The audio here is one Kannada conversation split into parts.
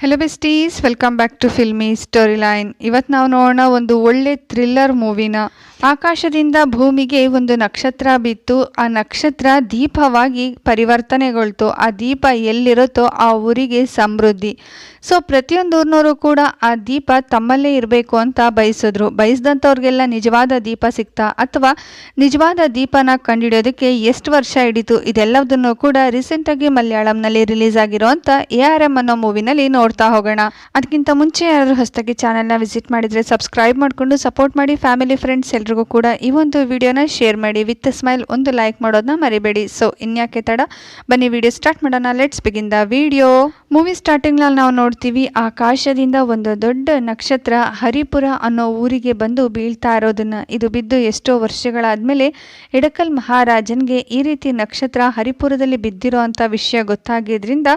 Hello besties welcome back to filmy story line ಇವತ್ತು ನಾವು ನೋಡೋಣ ಒಂದು ಒಳ್ಳೆ ಥ್ರಿಲ್ಲರ್ ಮೂವಿನ ಆಕಾಶದಿಂದ ಭೂಮಿಗೆ ಒಂದು ನಕ್ಷತ್ರ ಬಿತ್ತು. ಆ ನಕ್ಷತ್ರ ದೀಪವಾಗಿ ಪರಿವರ್ತನೆಗೊಳ್ತು. ಆ ದೀಪ ಎಲ್ಲಿರುತ್ತೋ ಆ ಊರಿಗೆ ಸಮೃದ್ಧಿ. ಸೊ ಪ್ರತಿಯೊಂದು ಊರಿನವರು ಕೂಡ ಆ ದೀಪ ತಮ್ಮಲ್ಲೇ ಇರಬೇಕು ಅಂತ ಬಯಸಿದ್ರು. ಬಯಸಿದಂಥವ್ರಿಗೆಲ್ಲ ನಿಜವಾದ ದೀಪ ಸಿಗ್ತಾ ಅಥವಾ ನಿಜವಾದ ದೀಪನ ಕಂಡುಹಿಡಿಯೋದಕ್ಕೆ ಎಷ್ಟು ವರ್ಷ ಹಿಡಿತು? ಇದೆಲ್ಲದನ್ನು ಕೂಡ ರೀಸೆಂಟಾಗಿ ಮಲಯಾಳಂನಲ್ಲಿ ರಿಲೀಸ್ ಆಗಿರುವಂಥ ಎ ಆರ್ ಎಂ ಅನ್ನೋ ಮೂವಿನಲ್ಲಿ ನೋಡ್ತಾ ಹೋಗೋಣ. ಅದಕ್ಕಿಂತ ಮುಂಚೆ ಯಾರಾದರೂ ಹೊಸದಾಗಿ ಚಾನಲ್ನ ವಿಸಿಟ್ ಮಾಡಿದರೆ ಸಬ್ಸ್ಕ್ರೈಬ್ ಮಾಡಿಕೊಂಡು ಸಪೋರ್ಟ್ ಮಾಡಿ ಫ್ಯಾಮಿಲಿ ಫ್ರೆಂಡ್ಸ್ ಎಲ್ರಿಗೂ ಕೂಡ ಈ ಒಂದು ವಿಡಿಯೋನ ಶೇರ್ ಮಾಡಿ. ವಿತ್ ಸ್ಮೈಲ್ ಒಂದು ಲೈಕ್ ಮಾಡೋದನ್ನ ಮರಿಬೇಡಿ. ಸೊ ಇನ್ಯಾಕೆ ತಡ? ಬನ್ನಿ ವಿಡಿಯೋ ಸ್ಟಾರ್ಟ್ ಮಾಡೋಣ. Let's begin the video movie ಸ್ಟಾರ್ಟಿಂಗ್ನಲ್ಲಿ ನಾವು ನೋಡ್ತೀವಿ, ಆಕಾಶದಿಂದ ಒಂದು ದೊಡ್ಡ ನಕ್ಷತ್ರ ಹರಿಪುರ ಅನ್ನೋ ಊರಿಗೆ ಬಂದು ಬೀಳ್ತಾ ಇರೋದನ್ನ. ಇದು ಬಿದ್ದು ಎಷ್ಟೋ ವರ್ಷಗಳಾದ್ಮೇಲೆ ಎಡಕಲ್ ಮಹಾರಾಜನ್ಗೆ ಈ ರೀತಿ ನಕ್ಷತ್ರ ಹರಿಪುರದಲ್ಲಿ ಬಿದ್ದಿರೋ ಅಂತ ವಿಷಯ ಗೊತ್ತಾಗಿದ್ರಿಂದ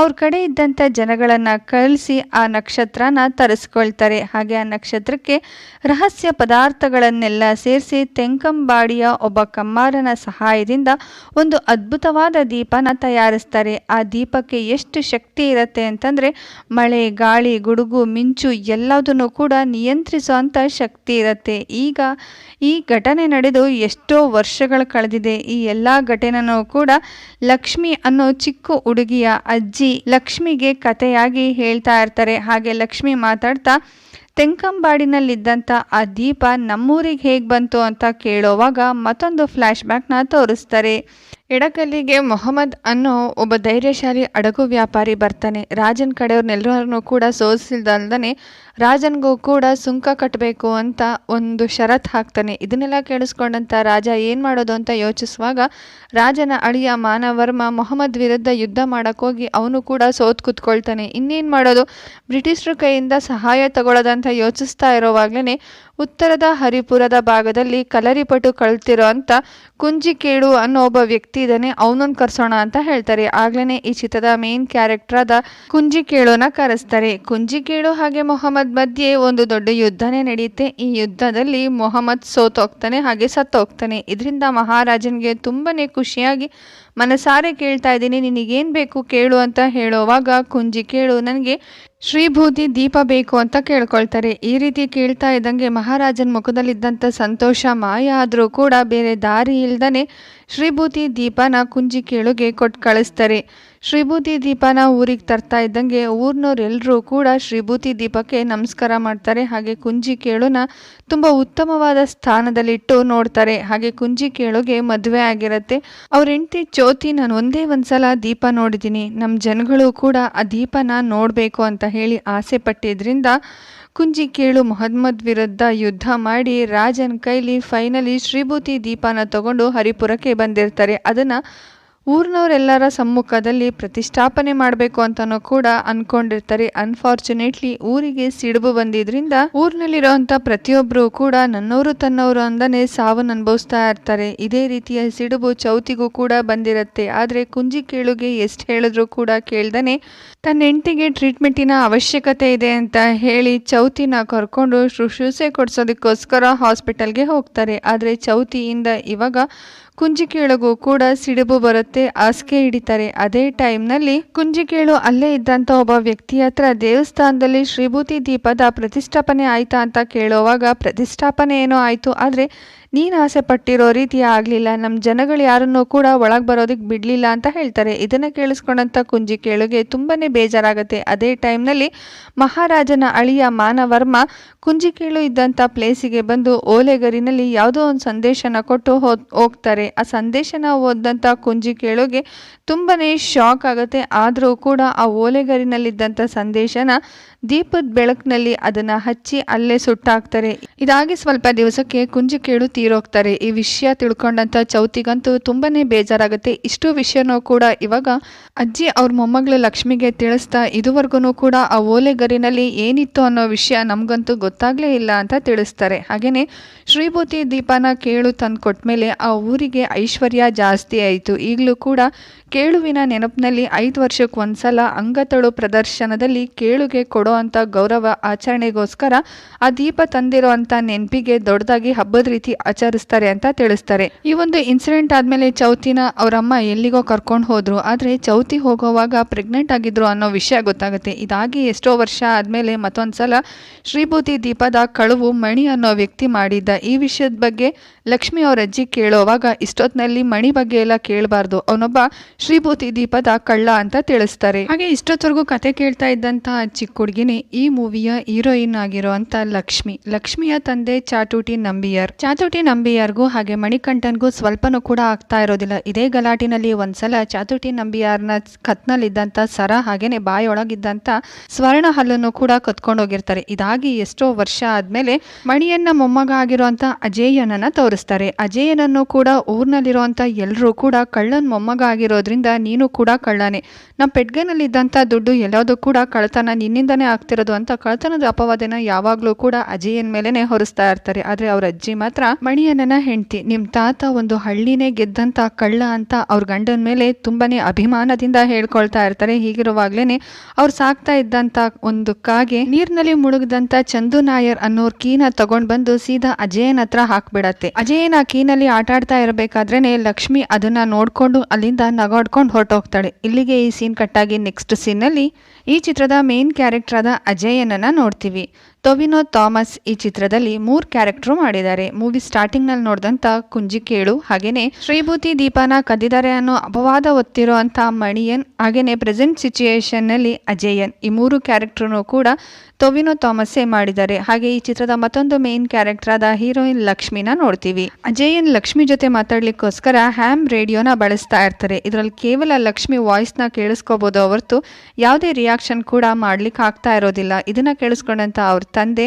ಅವ್ರ ಕಡೆ ಇದ್ದಂಥ ಜನಗಳನ್ನ ಕಳಿಸಿ ಆ ನಕ್ಷತ್ರನ ತರಿಸ್ಕೊಳ್ತಾರೆ. ಹಾಗೆ ಆ ನಕ್ಷತ್ರಕ್ಕೆ ರಹಸ್ಯ ಪದಾರ್ಥಗಳನ್ನೆಲ್ಲ ಸೇರಿಸಿ ತೆಂಕಂಬಾಡಿಯ ಒಬ್ಬ ಕಮ್ಮಾರನ ಸಹಾಯದಿಂದ ಒಂದು ಅದ್ಭುತವಾದ ದೀಪನ ತಯಾರಿಸ್ತಾರೆ. ಆ ದೀಪಕ್ಕೆ ಎಷ್ಟು ಶಕ್ತಿ ಇರುತ್ತೆ ಅಂತಂದ್ರೆ ಮಳೆ, ಗಾಳಿ, ಗುಡುಗು, ಮಿಂಚು ಎಲ್ಲದನ್ನು ಕೂಡ ನಿಯಂತ್ರಿಸುವಂಥ ಶಕ್ತಿ ಇರುತ್ತೆ. ಈಗ ಈ ಘಟನೆ ನಡೆದು ಎಷ್ಟೋ ವರ್ಷಗಳು ಕಳೆದಿದೆ. ಈ ಎಲ್ಲ ಘಟನೆನೂ ಕೂಡ ಲಕ್ಷ್ಮಿ ಅನ್ನೋ ಚಿಕ್ಕ ಹುಡುಗಿಯ ಅಜ್ಜಿ ಲಕ್ಷ್ಮಿಗೆ ಕಥೆಯಾಗಿ ಹೇಳ್ತಾ ಇರ್ತಾರೆ. ಹಾಗೆ ಲಕ್ಷ್ಮಿ ಮಾತಾಡ್ತಾ, ತೆಂಕಂಬಾಡಿನಲ್ಲಿದ್ದಂಥ ಆ ದೀಪ ನಮ್ಮೂರಿಗೆ ಹೇಗೆ ಬಂತು ಅಂತ ಕೇಳೋವಾಗ ಮತ್ತೊಂದು ಫ್ಲ್ಯಾಶ್ ಬ್ಯಾಕ್ನ ತೋರಿಸ್ತಾರೆ. ಎಡಕಲ್ಲಿಗೆ ಮೊಹಮ್ಮದ್ ಅನ್ನೋ ಒಬ್ಬ ಧೈರ್ಯಶಾಲಿ ಅಡಗು ವ್ಯಾಪಾರಿ ಬರ್ತಾನೆ. ರಾಜನ್ ಕಡೆಯವ್ರನ್ನೆಲ್ಲರನ್ನೂ ಕೂಡ ಸೋಸಿಲ್ದಲ್ದೇ ರಾಜನ್ಗೂ ಕೂಡ ಸುಂಕ ಕಟ್ಟಬೇಕು ಅಂತ ಒಂದು ಷರತ್ ಹಾಕ್ತಾನೆ. ಇದನ್ನೆಲ್ಲ ಕೇಳಿಸ್ಕೊಂಡಂಥ ರಾಜ ಏನು ಮಾಡೋದು ಅಂತ ಯೋಚಿಸುವಾಗ ರಾಜನ ಅಳಿಯ ಮಾನವರ್ಮ ಮೊಹಮ್ಮದ್ ವಿರುದ್ಧ ಯುದ್ಧ ಮಾಡೋಕ್ಕೋಗಿ ಅವನು ಕೂಡ ಸೋತ್ ಕೂತ್ಕೊಳ್ತಾನೆ. ಇನ್ನೇನು ಮಾಡೋದು? ಬ್ರಿಟಿಷರ ಕೈಯಿಂದ ಸಹಾಯ ತಗೊಳ್ಳೋದಂತ ಯೋಚಿಸ್ತಾ ಇರೋವಾಗ್ಲೇ ಉತ್ತರದ ಹರಿಪುರದ ಭಾಗದಲ್ಲಿ ಕಲರಿಪಟು ಕಳ್ತಿರೋ ಅಂತ ಕುಂಜಿಕೇಳು ಅನ್ನೋ ಒಬ್ಬ ವ್ಯಕ್ತಿ ಇದ್ದಾನೆ. ಅವನನ್ನು ಕರ್ಸೋಣ ಅಂತ ಹೇಳ್ತಾರೆ. ಆಗ್ಲೇ ಈ ಚಿತ್ರದ ಮೇನ್ ಕ್ಯಾರೆಕ್ಟರ್ ಆದ ಕುಂಜಿಕೇಳುನ ಕರೆಸ್ತಾರೆ. ಕುಂಜಿಕೇಳು ಹಾಗೆ ಮೊಹಮ್ಮದ್ ಮಧ್ಯೆ ಒಂದು ದೊಡ್ಡ ಯುದ್ಧನೇ ನಡೆಯುತ್ತೆ ಈ ಯುದ್ಧದಲ್ಲಿ ಮೊಹಮ್ಮದ್ ಸೋತೋಗ್ತಾನೆ ಹಾಗೆ ಸತ್ತೋಗ್ತಾನೆ. ಇದರಿಂದ ಮಹಾರಾಜನ್ಗೆ ತುಂಬನೇ ಖುಷಿಯಾಗಿ ಮನಸಾರೆ ಕೇಳ್ತಾ ಇದ್ದೀನಿ, ನಿನಗೇನು ಬೇಕು ಕೇಳು ಅಂತ ಹೇಳೋವಾಗ ಕುಂಜಿ ಕೇಳು, ನನಗೆ ಶ್ರೀಭೂತಿ ದೀಪ ಬೇಕು ಅಂತ ಕೇಳ್ಕೊಳ್ತಾರೆ. ಈ ರೀತಿ ಕೇಳ್ತಾ ಇದ್ದಂಗೆ ಮಹಾರಾಜನ ಮುಖದಲ್ಲಿದ್ದಂಥ ಸಂತೋಷ ಮಾಯ ಆದರೂ ಕೂಡ ಬೇರೆ ದಾರಿ ಇಲ್ದನೆ ಶ್ರೀಭೂತಿ ದೀಪನ ಕುಂಜಿ ಕೇಳುಗೆ ಕೊಟ್ಟು ಕಳಿಸ್ತಾರೆ. ಶ್ರೀಭೂತಿ ದೀಪನ ಊರಿಗೆ ತರ್ತಾ ಇದ್ದಂಗೆ ಊರಿನವರೆಲ್ಲರೂ ಕೂಡ ಶ್ರೀಭೂತಿ ದೀಪಕ್ಕೆ ನಮಸ್ಕಾರ ಮಾಡ್ತಾರೆ. ಹಾಗೆ ಕುಂಜಿ ಕೇಳುನ ತುಂಬ ಉತ್ತಮವಾದ ಸ್ಥಾನದಲ್ಲಿಟ್ಟು ನೋಡ್ತಾರೆ. ಹಾಗೆ ಕುಂಜಿ ಕೇಳುಗೆ ಮದುವೆ ಆಗಿರುತ್ತೆ. ಅವ್ರ ಹೆಂಡತಿ ಜ್ಯೋತಿ ನಾನು ಒಂದೇ ಒಂದ್ಸಲ ದೀಪ ನೋಡಿದ್ದೀನಿ ನಮ್ಮ ಜನಗಳು ಕೂಡ ಆ ದೀಪನ ನೋಡಬೇಕು ಅಂತ ಹೇಳಿ ಆಸೆ ಪಟ್ಟಿದ್ರಿಂದ ಕುಂಜಿ ಕೇಳು ಮೊಹಮ್ಮದ್ ವಿರುದ್ಧ ಯುದ್ಧ ಮಾಡಿ ರಾಜನ್ ಕೈಲಿ ಫೈನಲಿ ಶ್ರೀಭೂತಿ ದೀಪನ ತಗೊಂಡು ಹರಿಪುರಕ್ಕೆ ಬಂದಿರ್ತಾರೆ. ಅದನ್ನು ಊರಿನವರೆಲ್ಲರ ಸಮ್ಮುಖದಲ್ಲಿ ಪ್ರತಿಷ್ಠಾಪನೆ ಮಾಡಬೇಕು ಅಂತನೂ ಕೂಡ ಅನ್ಕೊಂಡಿರ್ತಾರೆ. ಅನ್ಫಾರ್ಚುನೇಟ್ಲಿ ಊರಿಗೆ ಸಿಡುಬು ಬಂದಿದ್ರಿಂದ ಊರಿನಲ್ಲಿರುವಂಥ ಪ್ರತಿಯೊಬ್ಬರೂ ಕೂಡ ನನ್ನವರು ತನ್ನವರು ಅಂದನೆ ಸಾವನ್ನು ಅನುಭವಿಸ್ತಾ ಇರ್ತಾರೆ. ಇದೇ ರೀತಿಯ ಸಿಡುಬು ಚೌತಿಗೂ ಕೂಡ ಬಂದಿರತ್ತೆ. ಆದರೆ ಕುಂಜಿ ಕೇಳುಗೆ ಎಷ್ಟು ಹೇಳಿದ್ರು ಕೂಡ ಕೇಳ್ದನೆ ತನ್ನ ಹೆಂಡತಿಗೆ ಟ್ರೀಟ್ಮೆಂಟಿನ ಅವಶ್ಯಕತೆ ಇದೆ ಅಂತ ಹೇಳಿ ಚೌತಿನ ಕರ್ಕೊಂಡು ಶುಶ್ರೂಷೆ ಕೊಡ್ಸೋದಕ್ಕೋಸ್ಕರ ಹಾಸ್ಪಿಟಲ್ಗೆ ಹೋಗ್ತಾರೆ. ಆದರೆ ಚೌತಿಯಿಂದ ಇವಾಗ ಕುಂಜಿಕೇಳುಗೂ ಕೂಡ ಸಿಡುಬು ಬರುತ್ತೆ. ಹಾಸಿಗೆ ಹಿಡಿತಾರೆ. ಅದೇ ಟೈಮ್ನಲ್ಲಿ ಕುಂಜಿಕೇಳು ಅಲ್ಲೇ ಇದ್ದಂತ ಒಬ್ಬ ವ್ಯಕ್ತಿ ಹತ್ರ ದೇವಸ್ಥಾನದಲ್ಲಿ ಶ್ರೀಭೂತಿ ದೀಪದ ಪ್ರತಿಷ್ಠಾಪನೆ ಆಯ್ತಾ ಅಂತ ಕೇಳೋವಾಗ ಪ್ರತಿಷ್ಠಾಪನೆ ಏನೋ ಆಯಿತು. ಆದರೆ ನೀನು ಆಸೆ ಪಟ್ಟಿರೋ ರೀತಿ ಆಗಲಿಲ್ಲ ನಮ್ಮ ಜನಗಳು ಯಾರನ್ನೂ ಕೂಡ ಒಳಗೆ ಬರೋದಕ್ಕೆ ಬಿಡಲಿಲ್ಲ ಅಂತ ಹೇಳ್ತಾರೆ. ಇದನ್ನು ಕೇಳಿಸ್ಕೊಂಡಂಥ ಕುಂಜಿ ಕೇಳುಗೆ ತುಂಬಾ ಬೇಜಾರಾಗುತ್ತೆ. ಅದೇ ಟೈಮ್ನಲ್ಲಿ ಮಹಾರಾಜನ ಅಳಿಯ ಮಾನವರ್ಮ ಕುಂಜಿ ಕೇಳು ಇದ್ದಂಥ ಪ್ಲೇಸಿಗೆ ಬಂದು ಓಲೆಗರಿನಲ್ಲಿ ಯಾವುದೋ ಒಂದು ಸಂದೇಶನ ಕೊಟ್ಟು ಹೋಗ್ತಾರೆ. ಆ ಸಂದೇಶನ ಓದಂಥ ಕುಂಜಿಕೇಳುಗೆ ತುಂಬಾ ಶಾಕ್ ಆಗುತ್ತೆ. ಆದರೂ ಕೂಡ ಆ ಓಲೆಗರಿನಲ್ಲಿದ್ದಂಥ ಸಂದೇಶನ ದೀಪದ ಬೆಳಕಿನಲ್ಲಿ ಅದನ್ನು ಹಚ್ಚಿ ಅಲ್ಲೇ ಸುಟ್ಟಾಕ್ತಾರೆ. ಇದಾಗಿ ಸ್ವಲ್ಪ ದಿವಸಕ್ಕೆ ಕುಂಜಿಕೇಳು ತೀರೋಗ್ತಾರೆ ಈ ವಿಷಯ ತಿಳ್ಕೊಂಡಂಥ ಚೌತಿಗಂತೂ ತುಂಬಾನೇ ಬೇಜಾರಾಗುತ್ತೆ. ಇಷ್ಟು ವಿಷಯನೂ ಕೂಡ ಇವಾಗ ಅಜ್ಜಿ ಅವ್ರ ಮೊಮ್ಮಗಳು ಲಕ್ಷ್ಮಿಗೆ ತಿಳಿಸ್ತಾ ಇದುವರೆಗೂ ಕೂಡ ಆ ಓಲೆಗರಿನಲ್ಲಿ ಏನಿತ್ತು ಅನ್ನೋ ವಿಷಯ ನಮಗಂತೂ ಗೊತ್ತಾಗ್ಲೇ ಇಲ್ಲ ಅಂತ ತಿಳಿಸ್ತಾರೆ. ಹಾಗೆಯೇ ಶ್ರೀಭೂತಿ ದೀಪನ ಕೇಳು ತಂದು ಕೊಟ್ಮೇಲೆ ಆ ಊರಿಗೆ ಐಶ್ವರ್ಯ ಜಾಸ್ತಿ ಆಯಿತು. ಈಗಲೂ ಕೂಡ ಕೇಳುವಿನ ನೆನಪಿನಲ್ಲಿ ಐದು ವರ್ಷಕ್ಕೆ ಒಂದ್ಸಲ ಅಂಗತಳು ಪ್ರದರ್ಶನದಲ್ಲಿ ಕೇಳುಗೆ ಕೊಡೋ ಕೊಡುವಂಥ ಗೌರವ ಆಚರಣೆಗೋಸ್ಕರ ಆ ದೀಪ ತಂದಿರುವಂಥ ನೆನಪಿಗೆ ದೊಡ್ಡದಾಗಿ ಹಬ್ಬದ ರೀತಿ ಆಚರಿಸ್ತಾರೆ ಅಂತ ತಿಳಿಸ್ತಾರೆ. ಈ ಒಂದು ಇನ್ಸಿಡೆಂಟ್ ಆದಮೇಲೆ ಚೌತಿನ ಅವರಮ್ಮ ಎಲ್ಲಿಗೋ ಕರ್ಕೊಂಡು ಹೋದ್ರು. ಆದರೆ ಚೌತಿ ಹೋಗೋವಾಗ ಪ್ರೆಗ್ನೆಂಟ್ ಆಗಿದ್ರು ಅನ್ನೋ ವಿಷಯ ಗೊತ್ತಾಗುತ್ತೆ. ಇದಾಗಿ ಎಷ್ಟೋ ವರ್ಷ ಆದಮೇಲೆ ಮತ್ತೊಂದ್ಸಲ ಶ್ರೀಭೂತಿ ದೀಪದ ಕಳುವು ಮಣಿ ಅನ್ನೋ ವ್ಯಕ್ತಿ ಮಾಡಿದ್ದ. ಈ ವಿಷಯದ ಬಗ್ಗೆ ಲಕ್ಷ್ಮಿ ಅವ್ರ ಅಜ್ಜಿ ಕೇಳೋವಾಗ ಇಷ್ಟೊತ್ತಿನಲ್ಲಿ ಮಣಿ ಬಗ್ಗೆ ಎಲ್ಲ ಕೇಳಬಾರ್ದು. ಅವನೊಬ್ಬ ಶ್ರೀಭೂತಿ ದೀಪದ ಕಳ್ಳ ಅಂತ ತಿಳಿಸ್ತಾರೆ. ಹಾಗೆ ಇಷ್ಟೊತ್ತವರೆಗೂ ಕತೆ ಕೇಳ್ತಾ ಇದ್ದಂತಹ ಚಿಕ್ಕ ಹುಡುಗಿನೇ ಈ ಮೂವಿಯ ಹೀರೋಯಿನ್ ಆಗಿರುವಂತ ಲಕ್ಷ್ಮಿ. ಲಕ್ಷ್ಮಿಯ ತಂದೆ ಚಾಟೂಟಿ ನಂಬಿಯರ್. ಚಾತುಟಿ ನಂಬಿಯರ್ಗೂ ಹಾಗೆ ಮಣಿಕಂಠನ್ಗೂ ಸ್ವಲ್ಪನೂ ಕೂಡ ಆಗ್ತಾ ಇರೋದಿಲ್ಲ. ಇದೇ ಗಲಾಟಿನಲ್ಲಿ ಒಂದ್ಸಲ ಚಾತುಟಿ ನಂಬಿಯಾರ್ನ ಕತ್ನಲ್ಲಿದ್ದಂಥ ಸರ ಹಾಗೇನೆ ಬಾಯೊಳಗಿದ್ದಂಥ ಸ್ವರ್ಣ ಹಲ್ಲನ್ನು ಕೂಡ ಕತ್ಕೊಂಡೋಗಿರ್ತಾರೆ. ಇದಾಗಿ ಎಷ್ಟೋ ವರ್ಷ ಆದ್ಮೇಲೆ ಮಣಿಯನ್ನ ಮೊಮ್ಮಗ ಆಗಿರುವಂತ ಅಜೇಯನನ್ನ ತೋರಿಸ್ತಾರೆ. ಅಜೇಯನನ್ನು ಕೂಡ ಊರ್ನಲ್ಲಿರುವಂತ ಎಲ್ಲರೂ ಕೂಡ ಕಳ್ಳನ್ ಮೊಮ್ಮಗ ಆಗಿರೋದ್ರಿಂದ ನೀನು ಕೂಡ ಕಳ್ಳನೇ. ನಮ್ಮ ಪೆಟ್ಗೆನಲ್ಲಿದ್ದಂಥ ದುಡ್ಡು ಎಲ್ಲದೂ ಕೂಡ ಕಳ್ತನ ನಿನ್ನಿಂದನೇ ಆಗ್ತಿರೋದು ಅಂತ ಕಳ್ತನದ ಅಪವಾದನ ಯಾವಾಗಲೂ ಕೂಡ ಅಜಯನ್ ಮೇಲೆನೆ ಹೊರಿಸ್ತಾ ಇರ್ತಾರೆ. ಆದ್ರೆ ಅವ್ರ ಅಜ್ಜಿ ಮಾತ್ರ ಮಣಿಯನ್ನ ಹೆಂಡತಿ, ನಿಮ್ ತಾತ ಒಂದು ಹಳ್ಳಿನೇ ಗೆದ್ದಂತ ಕಳ್ಳ ಅಂತ ಅವ್ರ ಗಂಡನ ಮೇಲೆ ತುಂಬಾನೇ ಅಭಿಮಾನದಿಂದ ಹೇಳ್ಕೊಳ್ತಾ ಇರ್ತಾರೆ. ಹೀಗಿರುವಾಗ್ಲೇನೆ ಅವ್ರು ಸಾಕ್ತಾ ಇದ್ದಂತ ಒಂದು ಕಾಗೆ ನೀರಿನಲ್ಲಿ ಮುಳುಗದಂತ ಚಂದು ನಾಯರ್ ಅನ್ನೋರ್ ಕೀನ ತಗೊಂಡ್ ಬಂದು ಸೀದಾ ಅಜಯನ್ ಹತ್ರ ಹಾಕ್ಬಿಡತ್ತೆ. ಅಜಯನ್ ಕೀನಲ್ಲಿ ಆಟ ಆಡ್ತಾ ಇರಬೇಕಾದ್ರೇನೆ ಲಕ್ಷ್ಮಿ ಅದನ್ನ ನೋಡ್ಕೊಂಡು ಅಲ್ಲಿಂದ ನಗಾಡ್ಕೊಂಡು ಹೊರಟೋಗ್ತಾಳೆ. ಇಲ್ಲಿಗೆ ಈ ಸೀನ್ ಕಟ್ಟಾಗಿ ನೆಕ್ಸ್ಟ್ ಸೀನಲ್ಲಿ ಈ ಚಿತ್ರದ ಮೇನ್ ಕ್ಯಾರೆಕ್ಟರ್ ಆದ ಅಜಯನನ್ನ ನೋಡ್ತೀವಿ. ಟೊವಿನೋ ಥಾಮಸ್ ಈ ಚಿತ್ರದಲ್ಲಿ ಮೂರು ಕ್ಯಾರೆಕ್ಟರ್ ಮಾಡಿದ್ದಾರೆ. ಮೂವಿ ಸ್ಟಾರ್ಟಿಂಗ್ನಲ್ಲಿ ನೋಡಿದಂತ ಕುಂಜಿಕೇಳು ಹಾಗೆಯೇ ಶ್ರೀಭೂತಿ, ದೀಪನ ಕದ್ದಿದ್ದಾರೆ ಅನ್ನೋ ಅಪವಾದ ಹೊತ್ತಿರೋ ಅಂಥ ಮಣಿಯನ್ ಹಾಗೆಯೇ ಪ್ರೆಸೆಂಟ್ ಸಿಚುಯೇಷನ್ನಲ್ಲಿ ಅಜಯನ್ ಈ ಮೂರು ಕ್ಯಾರೆಕ್ಟರ್ನು ಕೂಡ ಟೊವಿನೋ ಥಾಮಸ್ಸೇ ಮಾಡಿದ್ದಾರೆ. ಹಾಗೆ ಈ ಚಿತ್ರದ ಮತ್ತೊಂದು ಮೇನ್ ಕ್ಯಾರೆಕ್ಟರ್ ಆದ ಹೀರೋಯಿನ್ ಲಕ್ಷ್ಮಿನ ನೋಡ್ತೀವಿ. ಅಜಯನ್ ಲಕ್ಷ್ಮಿ ಜೊತೆ ಮಾತಾಡ್ಲಿಕ್ಕೋಸ್ಕರ ಹ್ಯಾಮ್ ರೇಡಿಯೋನ ಬಳಸ್ತಾ ಇರ್ತಾರೆ. ಇದರಲ್ಲಿ ಕೇವಲ ಲಕ್ಷ್ಮಿ ವಾಯ್ಸ್ನ ಕೇಳಿಸ್ಕೋಬಹುದು ಹೊರತು ಯಾವುದೇ ರಿಯಾಕ್ಷನ್ ಕೂಡ ಮಾಡ್ಲಿಕ್ಕೆ ಆಗ್ತಾ ಇರೋದಿಲ್ಲ. ಇದನ್ನ ಕೇಳಿಸ್ಕೊಂಡಂತ ಅವ್ರ ತಂದೆ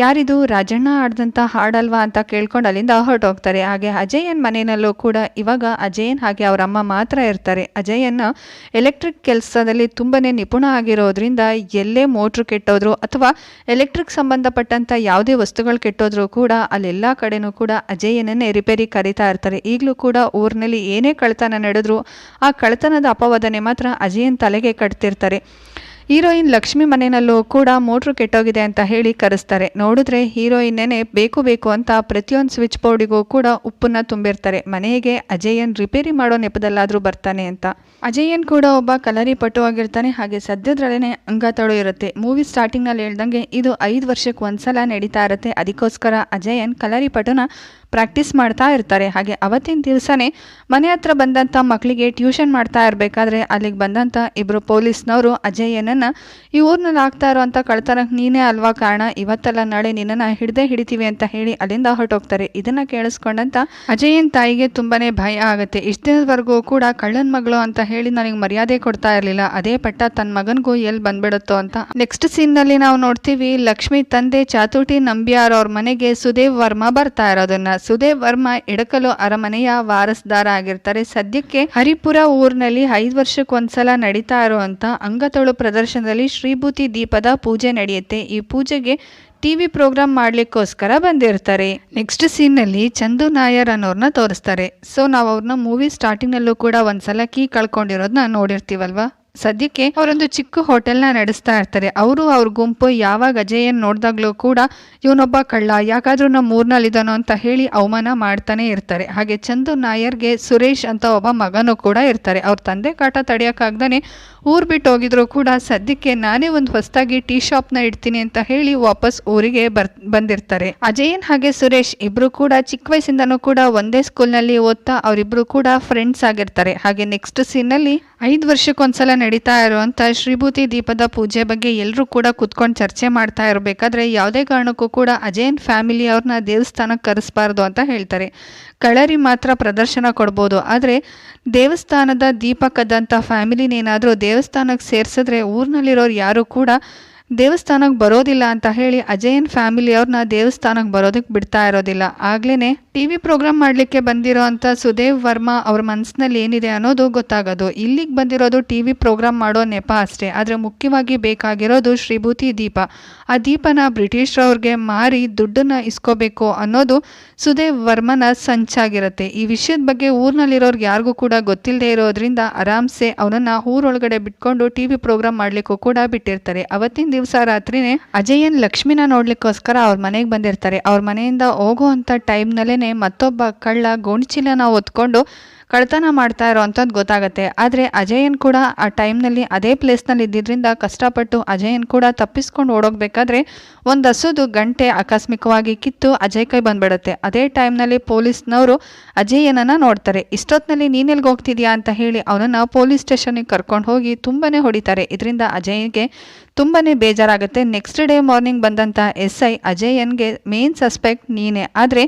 ಯಾರಿದು ರಾಜಣ್ಣ ಆಡ್ದಂಥ ಹಾಡಲ್ವಾ ಅಂತ ಕೇಳ್ಕೊಂಡು ಅಲ್ಲಿಂದ ಹೊರಟೋಗ್ತಾರೆ. ಹಾಗೆ ಅಜಯನ್ ಮನೆಯಲ್ಲೂ ಕೂಡ ಇವಾಗ ಅಜಯನ್ ಹಾಗೆ ಅವರ ಅಮ್ಮ ಮಾತ್ರ ಇರ್ತಾರೆ. ಅಜಯನ್ನ ಎಲೆಕ್ಟ್ರಿಕ್ ಕೆಲಸದಲ್ಲಿ ತುಂಬಾನೇ ನಿಪುಣ ಆಗಿರೋದ್ರಿಂದ ಎಲ್ಲೇ ಮೋಟ್ರ್ ಕೆಟ್ಟೋದ್ರು ಅಥವಾ ಎಲೆಕ್ಟ್ರಿಕ್ ಸಂಬಂಧಪಟ್ಟಂತ ಯಾವುದೇ ವಸ್ತುಗಳು ಕೆಟ್ಟೋದ್ರು ಕೂಡ ಅಲ್ಲೆಲ್ಲ ಕಡೆನೂ ಕೂಡ ಅಜಯನನ್ನೇ ರಿಪೇರಿ ಕರೀತಾ ಇರ್ತಾರೆ. ಈಗಲೂ ಕೂಡ ಊರಿನಲ್ಲಿ ಏನೇ ಕಳ್ತನ ನಡೆದ್ರು ಆ ಕಳ್ತನದ ಅಪವಾದನೆ ಮಾತ್ರ ಅಜಯನ್ ತಲೆಗೆ ಕಟ್ತಿರ್ತಾರೆ. ಹೀರೋಯಿನ್ ಲಕ್ಷ್ಮಿ ಮನೆಯಲ್ಲೂ ಕೂಡ ಮೋಟ್ರು ಕೆಟ್ಟೋಗಿದೆ ಅಂತ ಹೇಳಿ ಕರೆಸ್ತಾರೆ. ನೋಡಿದ್ರೆ ಹೀರೋಯಿನ್ನೇನೆ ಬೇಕು ಬೇಕು ಅಂತ ಪ್ರತಿಯೊಂದು ಸ್ವಿಚ್ ಬೋರ್ಡಿಗೂ ಕೂಡ ಉಪ್ಪನ್ನ ತುಂಬಿರ್ತಾರೆ. ಮನೆಗೆ ಅಜಯನ್ ರಿಪೇರಿ ಮಾಡೋ ನೆಪದಲ್ಲಾದರೂ ಬರ್ತಾನೆ ಅಂತ. ಅಜಯನ್ ಕೂಡ ಒಬ್ಬ ಕಲರಿ ಪಟು ಆಗಿರ್ತಾನೆ. ಹಾಗೆ ಸದ್ಯದ್ರಲ್ಲೇ ಅಂಗತಳು ಇರುತ್ತೆ. ಮೂವಿ ಸ್ಟಾರ್ಟಿಂಗ್ನಲ್ಲಿ ಹೇಳ್ದಂಗೆ ಇದು ಐದು ವರ್ಷಕ್ಕೆ ಒಂದ್ಸಲ ನಡೀತಾ ಇರುತ್ತೆ. ಅದಕ್ಕೋಸ್ಕರ ಅಜಯನ್ ಕಲರಿ ಪಟುನ ಪ್ರಾಕ್ಟೀಸ್ ಮಾಡ್ತಾ ಇರ್ತಾರೆ. ಹಾಗೆ ಅವತ್ತಿನ ದಿವಸನೇ ಮನೆ ಹತ್ರ ಬಂದಂಥ ಮಕ್ಕಳಿಗೆ ಟ್ಯೂಷನ್ ಮಾಡ್ತಾ ಇರಬೇಕಾದ್ರೆ ಅಲ್ಲಿಗೆ ಬಂದಂಥ ಇಬ್ಬರು ಪೊಲೀಸ್ನವರು ಅಜಯ್ಯನನ್ನು ಈ ಊರಿನಲ್ಲಿ ಆಗ್ತಾ ಇರೋವಂಥ ಕಳ್ತನಕ್ಕೆ ನೀನೇ ಅಲ್ವಾ ಕಾರಣ? ಇವತ್ತಲ್ಲ ನಾಳೆ ನಿನ್ನನ್ನು ಹಿಡ್ದೇ ಹಿಡಿತೀವಿ ಅಂತ ಹೇಳಿ ಅಲ್ಲಿಂದ ಹೊರಟೋಗ್ತಾರೆ. ಇದನ್ನು ಕೇಳಿಸ್ಕೊಂಡಂತ ಅಜಯನ್ ತಾಯಿಗೆ ತುಂಬಾನೇ ಭಯ ಆಗುತ್ತೆ. ಇಷ್ಟು ದಿನದವರೆಗೂ ಕೂಡ ಕಳ್ಳನ ಮಗಳು ಅಂತ ಹೇಳಿ ನನಗೆ ಮರ್ಯಾದೆ ಕೊಡ್ತಾ ಇರಲಿಲ್ಲ. ಅದೇ ಪಟ್ಟ ತನ್ನ ಮಗನಿಗೂ ಎಲ್ಲಿ ಬಂದ್ಬಿಡುತ್ತೋ ಅಂತ. ನೆಕ್ಸ್ಟ್ ಸೀನ್ನಲ್ಲಿ ನಾವು ನೋಡ್ತೀವಿ ಲಕ್ಷ್ಮಿ ತಂದೆ ಚಾತುಟಿ ನಂಬಿಯಾರ್ ಅವ್ರ ಮನೆಗೆ ಸುದೇವ್ ವರ್ಮಾ ಬರ್ತಾ ಇರೋದನ್ನ. ಸುದೇವ್ ವರ್ಮ ಇಡಕಲು ಅರಮನೆಯ ವಾರಸ್ದಾರ ಆಗಿರ್ತಾರೆ. ಸದ್ಯಕ್ಕೆ ಹರಿಪುರ ಊರಿನಲ್ಲಿ ಐದು ವರ್ಷಕ್ಕೊಂದ್ಸಲ ನಡೀತಾ ಇರುವಂತ ಅಂಗತೊಳು ಪ್ರದರ್ಶನದಲ್ಲಿ ಶ್ರೀಭೂತಿ ದೀಪದ ಪೂಜೆ ನಡೆಯುತ್ತೆ. ಈ ಪೂಜೆಗೆ ಟಿವಿ ಪ್ರೋಗ್ರಾಮ್ ಮಾಡ್ಲಿಕ್ಕೋಸ್ಕರ ಬಂದಿರ್ತಾರೆ. ನೆಕ್ಸ್ಟ್ ಸೀನ್ನಲ್ಲಿ ಚಂದು ನಾಯರ್ ಅನ್ನೋರ್ನ ತೋರಿಸ್ತಾರೆ. ಸೊ ನಾವು ಅವ್ರನ್ನ ಮೂವಿ ಸ್ಟಾರ್ಟಿಂಗ್ ನಲ್ಲೂ ಕೂಡ ಒಂದ್ಸಲ ಕೀ ಕಳ್ಕೊಂಡಿರೋದನ್ನ ನೋಡಿರ್ತೀವಲ್ವಾ? ಸದ್ಯಕ್ಕೆ ಅವರೊಂದು ಚಿಕ್ಕ ಹೋಟೆಲ್ನ ನಡೆಸ್ತಾ ಇರ್ತಾರೆ. ಅವರು ಅವ್ರ ಗುಂಪು ಯಾವಾಗ ಅಜಯನ್ ನೋಡಿದಾಗ್ಲೂ ಕೂಡ ಇವನೊಬ್ಬ ಕಳ್ಳ, ಯಾಕಾದ್ರೂ ನಮ್ಮ ಊರ್ನಲ್ಲಿದ್ದಾನೋ ಅಂತ ಹೇಳಿ ಅವಮಾನ ಮಾಡ್ತಾನೆ ಇರ್ತಾರೆ. ಹಾಗೆ ಚಂದು ನಾಯರ್ಗೆ ಸುರೇಶ್ ಅಂತ ಒಬ್ಬ ಮಗನೂ ಕೂಡ ಇರ್ತಾರೆ. ಅವ್ರ ತಂದೆ ಕಾಟ ತಡೆಯೋಕ್ಕಾಗ್ದಾನೆ ಊರ್ ಬಿಟ್ಟು ಹೋಗಿದ್ರು ಕೂಡ ಸದ್ಯಕ್ಕೆ ನಾನೇ ಒಂದು ಹೊಸದಾಗಿ ಟೀ ಶಾಪ್ನ ಇಡ್ತೀನಿ ಅಂತ ಹೇಳಿ ವಾಪಸ್ ಊರಿಗೆ ಬರ್, ಬಂದಿರ್ತಾರೆ. ಅಜಯನ್ ಹಾಗೆ ಸುರೇಶ್ ಇಬ್ರು ಕೂಡ ಚಿಕ್ಕ ವಯಸ್ಸಿಂದನೂ ಕೂಡ ಒಂದೇ ಸ್ಕೂಲ್ನಲ್ಲಿ ಓದ್ತಾ ಅವರಿಬ್ರು ಕೂಡ ಫ್ರೆಂಡ್ಸ್ ಆಗಿರ್ತಾರೆ. ಹಾಗೆ ನೆಕ್ಸ್ಟ್ ಸೀನಲ್ಲಿ ಐದು ವರ್ಷಕ್ಕೊಂದ್ಸಲ ನಡೀತಾ ಇರುವಂತ ಶ್ರೀಭೂತಿ ದೀಪದ ಪೂಜೆ ಬಗ್ಗೆ ಎಲ್ಲರೂ ಕೂಡ ಕುತ್ಕೊಂಡು ಚರ್ಚೆ ಮಾಡ್ತಾ ಇರಬೇಕಾದ್ರೆ ಯಾವುದೇ ಕಾರಣಕ್ಕೂ ಕೂಡ ಅಜಯನ್ ಫ್ಯಾಮಿಲಿ ಅವ್ರನ್ನ ದೇವಸ್ಥಾನಕ್ಕೆ ಕರೆಸಬಾರ್ದು ಅಂತ ಹೇಳ್ತಾರೆ. ಕಳರಿ ಮಾತ್ರ ಪ್ರದರ್ಶನ ಕೊಡ್ಬೋದು. ಆದರೆ ದೇವಸ್ಥಾನದ ದೀಪಕದಂಥ ಫ್ಯಾಮಿಲಿನೇನಾದರೂ ದೇವಸ್ಥಾನಕ್ಕೆ ಸೇರಿಸಿದ್ರೆ ಊರಿನಲ್ಲಿರೋರು ಯಾರು ಕೂಡ ದೇವಸ್ಥಾನಕ್ಕೆ ಬರೋದಿಲ್ಲ ಅಂತ ಹೇಳಿ ಅಜಯನ್ ಫ್ಯಾಮಿಲಿ ಅವ್ರನ್ನ ದೇವಸ್ಥಾನಕ್ಕೆ ಬರೋದಕ್ಕೆ ಬಿಡ್ತಾ ಇರೋದಿಲ್ಲ. ಆಗ್ಲೇ ಟಿ ವಿ ಪ್ರೋಗ್ರಾಮ್ ಮಾಡಲಿಕ್ಕೆ ಬಂದಿರೋ ಅಂಥ ಸುದೇವ್ ವರ್ಮಾ ಅವ್ರ ಮನಸ್ಸಿನಲ್ಲಿ ಏನಿದೆ ಅನ್ನೋದು ಗೊತ್ತಾಗೋದು. ಇಲ್ಲಿಗೆ ಬಂದಿರೋದು ಟಿ ವಿ ಪ್ರೋಗ್ರಾಮ್ ಮಾಡೋ ನೆಪ ಅಷ್ಟೇ. ಆದರೆ ಮುಖ್ಯವಾಗಿ ಬೇಕಾಗಿರೋದು ಶ್ರೀಭೂತಿ ದೀಪ. ಆ ದೀಪನ ಬ್ರಿಟಿಷ್ರವ್ರಿಗೆ ಮಾರಿ ದುಡ್ಡನ್ನ ಇಸ್ಕೋಬೇಕು ಅನ್ನೋದು ಸುದೇವ್ ವರ್ಮನ ಸಂಚಾಗಿರುತ್ತೆ. ಈ ವಿಷಯದ ಬಗ್ಗೆ ಊರಿನಲ್ಲಿರೋರ್ಗೆ ಯಾರಿಗೂ ಕೂಡ ಗೊತ್ತಿಲ್ಲದೆ ಇರೋದ್ರಿಂದ ಆರಾಮ್ಸೆ ಅವನನ್ನು ಊರೊಳಗಡೆ ಬಿಟ್ಕೊಂಡು ಟಿ ವಿ ಪ್ರೋಗ್ರಾಮ್ ಮಾಡಲಿಕ್ಕೂ ಕೂಡ ಬಿಟ್ಟಿರ್ತಾರೆ. ಅವತ್ತಿನ ದಿವಸ ರಾತ್ರಿನೇ ಅಜಯನ್ ಲಕ್ಷ್ಮಿನ ನೋಡ್ಲಿಕ್ಕೋಸ್ಕರ ಅವ್ರ ಮನೆಗೆ ಬಂದಿರ್ತಾರೆ. ಅವ್ರ ಮನೆಯಿಂದ ಹೋಗುವಂಥ ಟೈಮ್ನಲ್ಲೇ ಮತ್ತೊಬ್ಬ ಕಳ್ಳ ಗೋಣಿಚೀಲನ ಹೊತ್ಕೊಂಡು ಕಳ್ತನ ಮಾಡ್ತಾ ಇರೋ ಅಂಥದ್ದು ಗೊತ್ತಾಗುತ್ತೆ. ಆದರೆ ಅಜಯನ್ ಕೂಡ ಆ ಟೈಮ್ನಲ್ಲಿ ಅದೇ ಪ್ಲೇಸ್ನಲ್ಲಿ ಇದ್ದಿದ್ದರಿಂದ ಕಷ್ಟಪಟ್ಟು ಅಜಯನ್ ಕೂಡ ತಪ್ಪಿಸ್ಕೊಂಡು ಓಡೋಗ್ಬೇಕಾದ್ರೆ ಒಂದು ಹಸುದು ಗಂಟೆ ಆಕಸ್ಮಿಕವಾಗಿ ಕಿತ್ತು ಅಜಯ್ ಕೈ ಬಂದ್ಬಿಡುತ್ತೆ. ಅದೇ ಟೈಮ್ನಲ್ಲಿ ಪೊಲೀಸ್ನವರು ಅಜಯನನ್ನು ನೋಡ್ತಾರೆ. ಇಷ್ಟೊತ್ತಿನಲ್ಲಿ ನೀನೆಲ್ಗೆ ಹೋಗ್ತಿದ್ಯಾ ಅಂತ ಹೇಳಿ ಅವನನ್ನು ಪೊಲೀಸ್ ಸ್ಟೇಷನಿಗೆ ಕರ್ಕೊಂಡು ಹೋಗಿ ತುಂಬಾ ಹೊಡಿತಾರೆ. ಇದರಿಂದ ಅಜಯ್ಗೆ ತುಂಬಾ ಬೇಜಾರಾಗುತ್ತೆ. ನೆಕ್ಸ್ಟ್ ಡೇ ಮಾರ್ನಿಂಗ್ ಬಂದಂಥ ಎಸ್ ಐ ಅಜಯನ್ಗೆ ಮೇನ್ ಸಸ್ಪೆಕ್ಟ್ ನೀನೇ. ಆದರೆ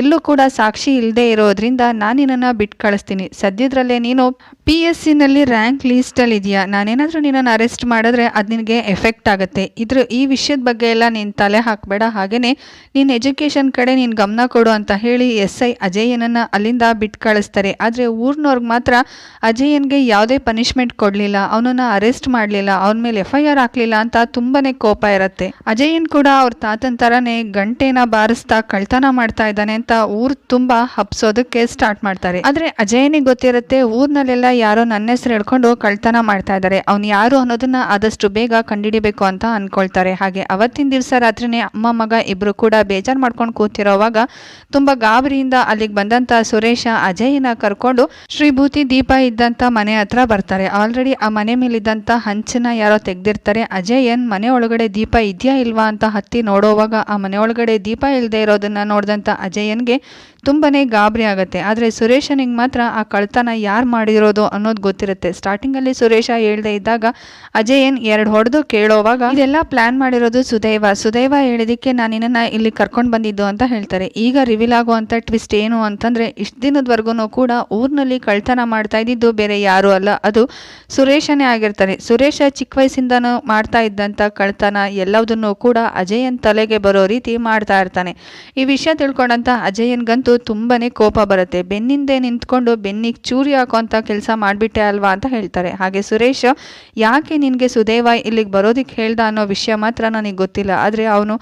ಎಲ್ಲೂ ಕೂಡ ಸಾಕ್ಷಿ ಇಲ್ಲದೆ ಇರೋದ್ರಿಂದ ನಾನು ನಿನ್ನನ್ನು ಬಿಟ್ಟು ಕಳಿಸ್ತೀನಿ. ಸದ್ಯದ್ರಲ್ಲೇ ನೀನು ಪಿ ಎಸ್ ಸಿನಲ್ಲಿ ರ್ಯಾಂಕ್ ಲೀಸ್ಟಲ್ಲಿ ಇದೆಯಾ? ನಾನೇನಾದರೂ ನಿನ್ನನ್ನು ಅರೆಸ್ಟ್ ಮಾಡಿದ್ರೆ ಅದು ನಿನಗೆ ಎಫೆಕ್ಟ್ ಆಗುತ್ತೆ. ಇದ್ರ ಈ ವಿಷಯದ ಬಗ್ಗೆ ಎಲ್ಲ ನೀನು ತಲೆ ಹಾಕಬೇಡ. ಹಾಗೆಯೇ ನೀನು ಎಜುಕೇಷನ್ ಕಡೆ ನೀನು ಗಮನ ಕೊಡು ಅಂತ ಹೇಳಿ ಎಸ್ ಐ ಅಜಯನನ್ನು ಅಲ್ಲಿಂದ ಬಿಟ್ಟು ಕಳಿಸ್ತಾರೆ. ಆದರೆ ಊರಿನವ್ರಿಗೆ ಮಾತ್ರ ಅಜಯನ್ಗೆ ಯಾವುದೇ ಪನಿಷ್ಮೆಂಟ್ ಕೊಡಲಿಲ್ಲ. ಅವನನ್ನು ಅರೆಸ್ಟ್ ಮಾಡಲಿಲ್ಲ. ಅವನ ಮೇಲೆ ಎಫ್ ಐ ಆರ್ ಹಾಕಲಿಲ್ಲ. ಅಂತ ತುಂಬಾನೇ ಕೋಪ ಇರುತ್ತೆ. ಅಜಯನ್ ಕೂಡ ಅವ್ರ ತಾತನ ಥರನೇ ಗಂಟೆನ ಬಾರಿಸ್ತಾ ಕಳ್ತನ ಮಾಡ್ತಾ ಇದ್ದಾನೆ ಅಂತ ಊರ್ ತುಂಬಾ ಹಬ್ಸೋದಕ್ಕೆ ಸ್ಟಾರ್ಟ್ ಮಾಡ್ತಾರೆ. ಆದ್ರೆ ಅಜಯನಿಗೆ ಗೊತ್ತಿರುತ್ತೆ ಊರ್ನಲ್ಲೆಲ್ಲ ಯಾರೋ ನನ್ನ ಹೆಸರು ಹೇಳ್ಕೊಂಡು ಕಳ್ತನ ಮಾಡ್ತಾ ಇದ್ದಾರೆ ಅವ್ನು ಯಾರು ಅನ್ನೋದನ್ನ ಆದಷ್ಟು ಬೇಗ ಕಂಡಿಡಿಬೇಕು ಅಂತ ಅನ್ಕೊಳ್ತಾರೆ. ಹಾಗೆ ಅವತ್ತಿನ ದಿವಸ ರಾತ್ರಿನೇ ಅಮ್ಮ, ಮಗ ಇಬ್ರು ಕೂಡ ಬೇಜಾರ್ ಮಾಡ್ಕೊಂಡು ಕೂತಿರೋವಾಗ ತುಂಬಾ ಗಾಬರಿಯಿಂದ ಅಲ್ಲಿಗೆ ಬಂದಂತ ಸುರೇಶ ಅಜಯನ ಕರ್ಕೊಂಡು ಶ್ರೀಭೂತಿ ದೀಪ ಇದ್ದಂತ ಮನೆ ಹತ್ರ ಬರ್ತಾರೆ. ಆಲ್ರೆಡಿ ಆ ಮನೆ ಮೇಲಿದ್ದಂತ ಹಂಚನ ಯಾರೋ ತೆಗ್ದಿರ್ತಾರೆ. ಅಜಯನ್ ಮನೆ ಒಳಗಡೆ ದೀಪ ಇದೆಯಾ ಇಲ್ವಾ ಅಂತ ಹತ್ತಿ ನೋಡೋವಾಗ ಆ ಮನೆ ಒಳಗಡೆ ದೀಪ ಇಲ್ಲದೆ ಇರೋದನ್ನ ನೋಡಿದಂತ ಅಜಯನ್ಗೆ ತುಂಬಾನೇ ಗಾಬರಿ ಆಗುತ್ತೆ. ಆದರೆ ಸುರೇಶನಿಗೆ ಮಾತ್ರ ಆ ಕಳ್ತನ ಯಾರು ಮಾಡಿರೋದು ಅನ್ನೋದು ಗೊತ್ತಿರುತ್ತೆ. ಸ್ಟಾರ್ಟಿಂಗಲ್ಲಿ ಸುರೇಶ ಹೇಳ್ದೆ ಇದ್ದಾಗ ಅಜಯನ್ ಎರಡು ಹೊಡೆದು ಕೇಳೋವಾಗ, ಇದೆಲ್ಲ ಪ್ಲ್ಯಾನ್ ಮಾಡಿರೋದು ಸುದೈವ. ಸುದೈವ ಹೇಳಿದಕ್ಕೆ ನಾನು ನಿನ್ನನ್ನು ಇಲ್ಲಿ ಕರ್ಕೊಂಡು ಬಂದಿದ್ದು ಅಂತ ಹೇಳ್ತಾರೆ. ಈಗ ರಿವೀಲ್ ಆಗುವಂಥ ಟ್ವಿಸ್ಟ್ ಏನು ಅಂತಂದರೆ, ಇಷ್ಟು ದಿನದವರೆಗೂ ಕೂಡ ಊರಿನಲ್ಲಿ ಕಳ್ತನ ಮಾಡ್ತಾ ಇದ್ದಿದ್ದು ಬೇರೆ ಯಾರೂ ಅಲ್ಲ. ಅದು ಸುರೇಶನೇ ಆಗಿರ್ತಾರೆ. ಸುರೇಶ ಚಿಕ್ಕ ವಯಸ್ಸಿಂದನೂ ಮಾಡ್ತಾ ಇದ್ದಂಥ ಕಳ್ತನ ಎಲ್ಲದನ್ನೂ ಕೂಡ ಅಜಯನ್ ತಲೆಗೆ ಬರೋ ರೀತಿ ಮಾಡ್ತಾ ಇರ್ತಾನೆ. ಈ ವಿಷಯ ತಿಳ್ಕೊಂಡಂತ ಅಜಯನ್ಗಂತೂ ತುಂಬಾನೇ ಕೋಪ ಬರುತ್ತೆ. ಬೆನ್ನಿಂದೆ ನಿಂತ್ಕೊಂಡು ಬೆನ್ನಿಗೆ ಚೂರಿ ಹಾಕೋಂಥ ಕೆಲಸ ಮಾಡಿಬಿಟ್ಟೆ ಅಲ್ವಾ ಅಂತ ಹೇಳ್ತಾರೆ. ಹಾಗೆ ಸುರೇಶ್ ಯಾಕೆ ನಿನಗೆ ಸುದೇವ ಇಲ್ಲಿಗೆ ಬರೋದಕ್ಕೆ ಹೇಳ್ದ ಅನ್ನೋ ವಿಷಯ ಮಾತ್ರ ನನಗೆ ಗೊತ್ತಿಲ್ಲ. ಆದರೆ ಅವನು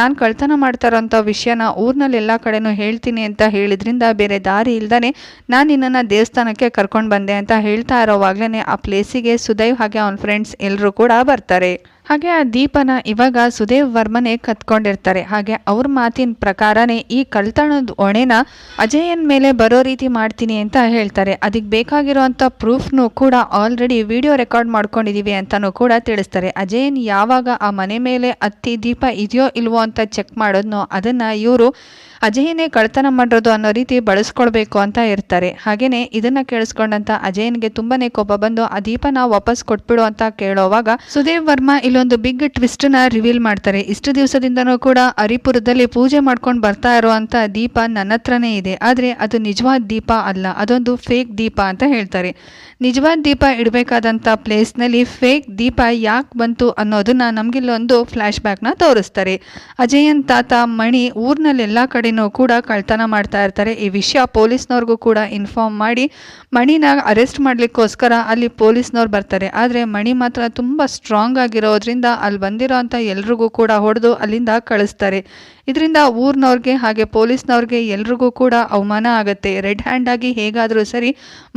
ನಾನು ಕಳ್ತನ ಮಾಡ್ತಾ ಅಂತ ವಿಷಯನ ಊರಿನಲ್ಲಿ ಎಲ್ಲ ಕಡೆನೂ ಹೇಳ್ತೀನಿ ಅಂತ ಹೇಳಿದ್ರಿಂದ ಬೇರೆ ದಾರಿ ಇಲ್ದೇ ನಾನು ನಿನ್ನನ್ನು ದೇವಸ್ಥಾನಕ್ಕೆ ಕರ್ಕೊಂಡು ಬಂದೆ ಅಂತ ಹೇಳ್ತಾ ಇರೋವಾಗ್ಲೇ ಆ ಪ್ಲೇಸಿಗೆ ಸುದೈವ್ ಹಾಗೆ ಅವನ ಫ್ರೆಂಡ್ಸ್ ಎಲ್ಲರೂ ಕೂಡ ಬರ್ತಾರೆ. ಹಾಗೆ ಆ ದೀಪನ ಇವಾಗ ಸುದೇವ್ ವರ್ಮನೆ ಕತ್ಕೊಂಡಿರ್ತಾರೆ. ಹಾಗೆ ಅವ್ರ ಮಾತಿನ ಪ್ರಕಾರನೇ ಈ ಕಳ್ತನದ ಹೊಣೆನ ಅಜಯನ್ ಮೇಲೆ ಬರೋ ರೀತಿ ಮಾಡ್ತೀನಿ ಅಂತ ಹೇಳ್ತಾರೆ. ಅದಕ್ಕೆ ಬೇಕಾಗಿರುವಂಥ ಪ್ರೂಫ್ನು ಕೂಡ ಆಲ್ರೆಡಿ ವಿಡಿಯೋ ರೆಕಾರ್ಡ್ ಮಾಡ್ಕೊಂಡಿದ್ದೀವಿ ಅಂತಲೂ ಕೂಡ ತಿಳಿಸ್ತಾರೆ. ಅಜಯನ್ ಯಾವಾಗ ಆ ಮನೆ ಮೇಲೆ ಹತ್ತಿ ದೀಪ ಇದೆಯೋ ಇಲ್ವೋ ಅಂತ ಚೆಕ್ ಮಾಡೋದ್ನೋ ಅದನ್ನು ಇವರು ಅಜಯನೇ ಕಳ್ತನ ಮಾಡಿರೋದು ಅನ್ನೋ ರೀತಿ ಬಳಸ್ಕೊಳ್ಬೇಕು ಅಂತ ಇರ್ತಾರೆ. ಹಾಗೆಯೇ ಇದನ್ನು ಕೇಳಿಸ್ಕೊಂಡಂತ ಅಜಯನ್ಗೆ ತುಂಬಾನೇ ಕೋಪ ಬಂದು, ಆ ದೀಪನ ವಾಪಸ್ ಕೊಟ್ಬಿಡು ಅಂತ ಕೇಳೋವಾಗ ಸುದೇವ್ ವರ್ಮಾ ಇಲ್ಲೊಂದು ಬಿಗ್ ಟ್ವಿಸ್ಟ್ನ ರಿವೀಲ್ ಮಾಡ್ತಾರೆ. ಇಷ್ಟು ದಿವಸದಿಂದನೂ ಕೂಡ ಹರಿಪುರದಲ್ಲಿ ಪೂಜೆ ಮಾಡ್ಕೊಂಡು ಬರ್ತಾ ಇರುವಂತ ದೀಪ ನನ್ನ ಹತ್ರನೇ ಇದೆ. ಆದರೆ ಅದು ನಿಜವಾದ ದೀಪ ಅಲ್ಲ, ಅದೊಂದು ಫೇಕ್ ದೀಪ ಅಂತ ಹೇಳ್ತಾರೆ. ನಿಜವಾದ ದೀಪ ಇಡಬೇಕಾದಂಥ ಪ್ಲೇಸ್ನಲ್ಲಿ ಫೇಕ್ ದೀಪ ಯಾಕೆ ಬಂತು ಅನ್ನೋದನ್ನ ನಮಗಿಲ್ಲೊಂದು ಫ್ಲ್ಯಾಶ್ ಬ್ಯಾಕ್ನ ತೋರಿಸ್ತಾರೆ ಅಜಯನ್ ತಾತ ಮಣಿ ಊರಿನಲ್ಲೆಲ್ಲ ಕಡೆನೂ ಕೂಡ ಕಳ್ತನ ಮಾಡ್ತಾ ಇರ್ತಾರೆ. ಈ ವಿಷಯ ಪೊಲೀಸ್ನವ್ರಿಗೂ ಕೂಡ ಇನ್ಫಾರ್ಮ್ ಮಾಡಿ, ಮಣಿನ ಅರೆಸ್ಟ್ ಮಾಡಲಿಕ್ಕೋಸ್ಕರ ಅಲ್ಲಿ ಪೊಲೀಸ್ನವ್ರು ಬರ್ತಾರೆ. ಆದರೆ ಮಣಿ ಮಾತ್ರ ತುಂಬ ಸ್ಟ್ರಾಂಗ್ ಆಗಿರೋದ್ರಿಂದ ಅಲ್ಲಿ ಬಂದಿರೋ ಎಲ್ರಿಗೂ ಕೂಡ ಹೊಡೆದು ಅಲ್ಲಿಂದ ಕಳಿಸ್ತಾರೆ. ಇದರಿಂದ ಊರಿನವ್ರಿಗೆ ಹಾಗೆ ಪೊಲೀಸ್ನವ್ರಿಗೆ ಎಲ್ರಿಗೂ ಕೂಡ ಅವಮಾನ ಆಗುತ್ತೆ. ರೆಡ್ ಹ್ಯಾಂಡ್ ಆಗಿ ಹೇಗಾದರೂ ಸರಿ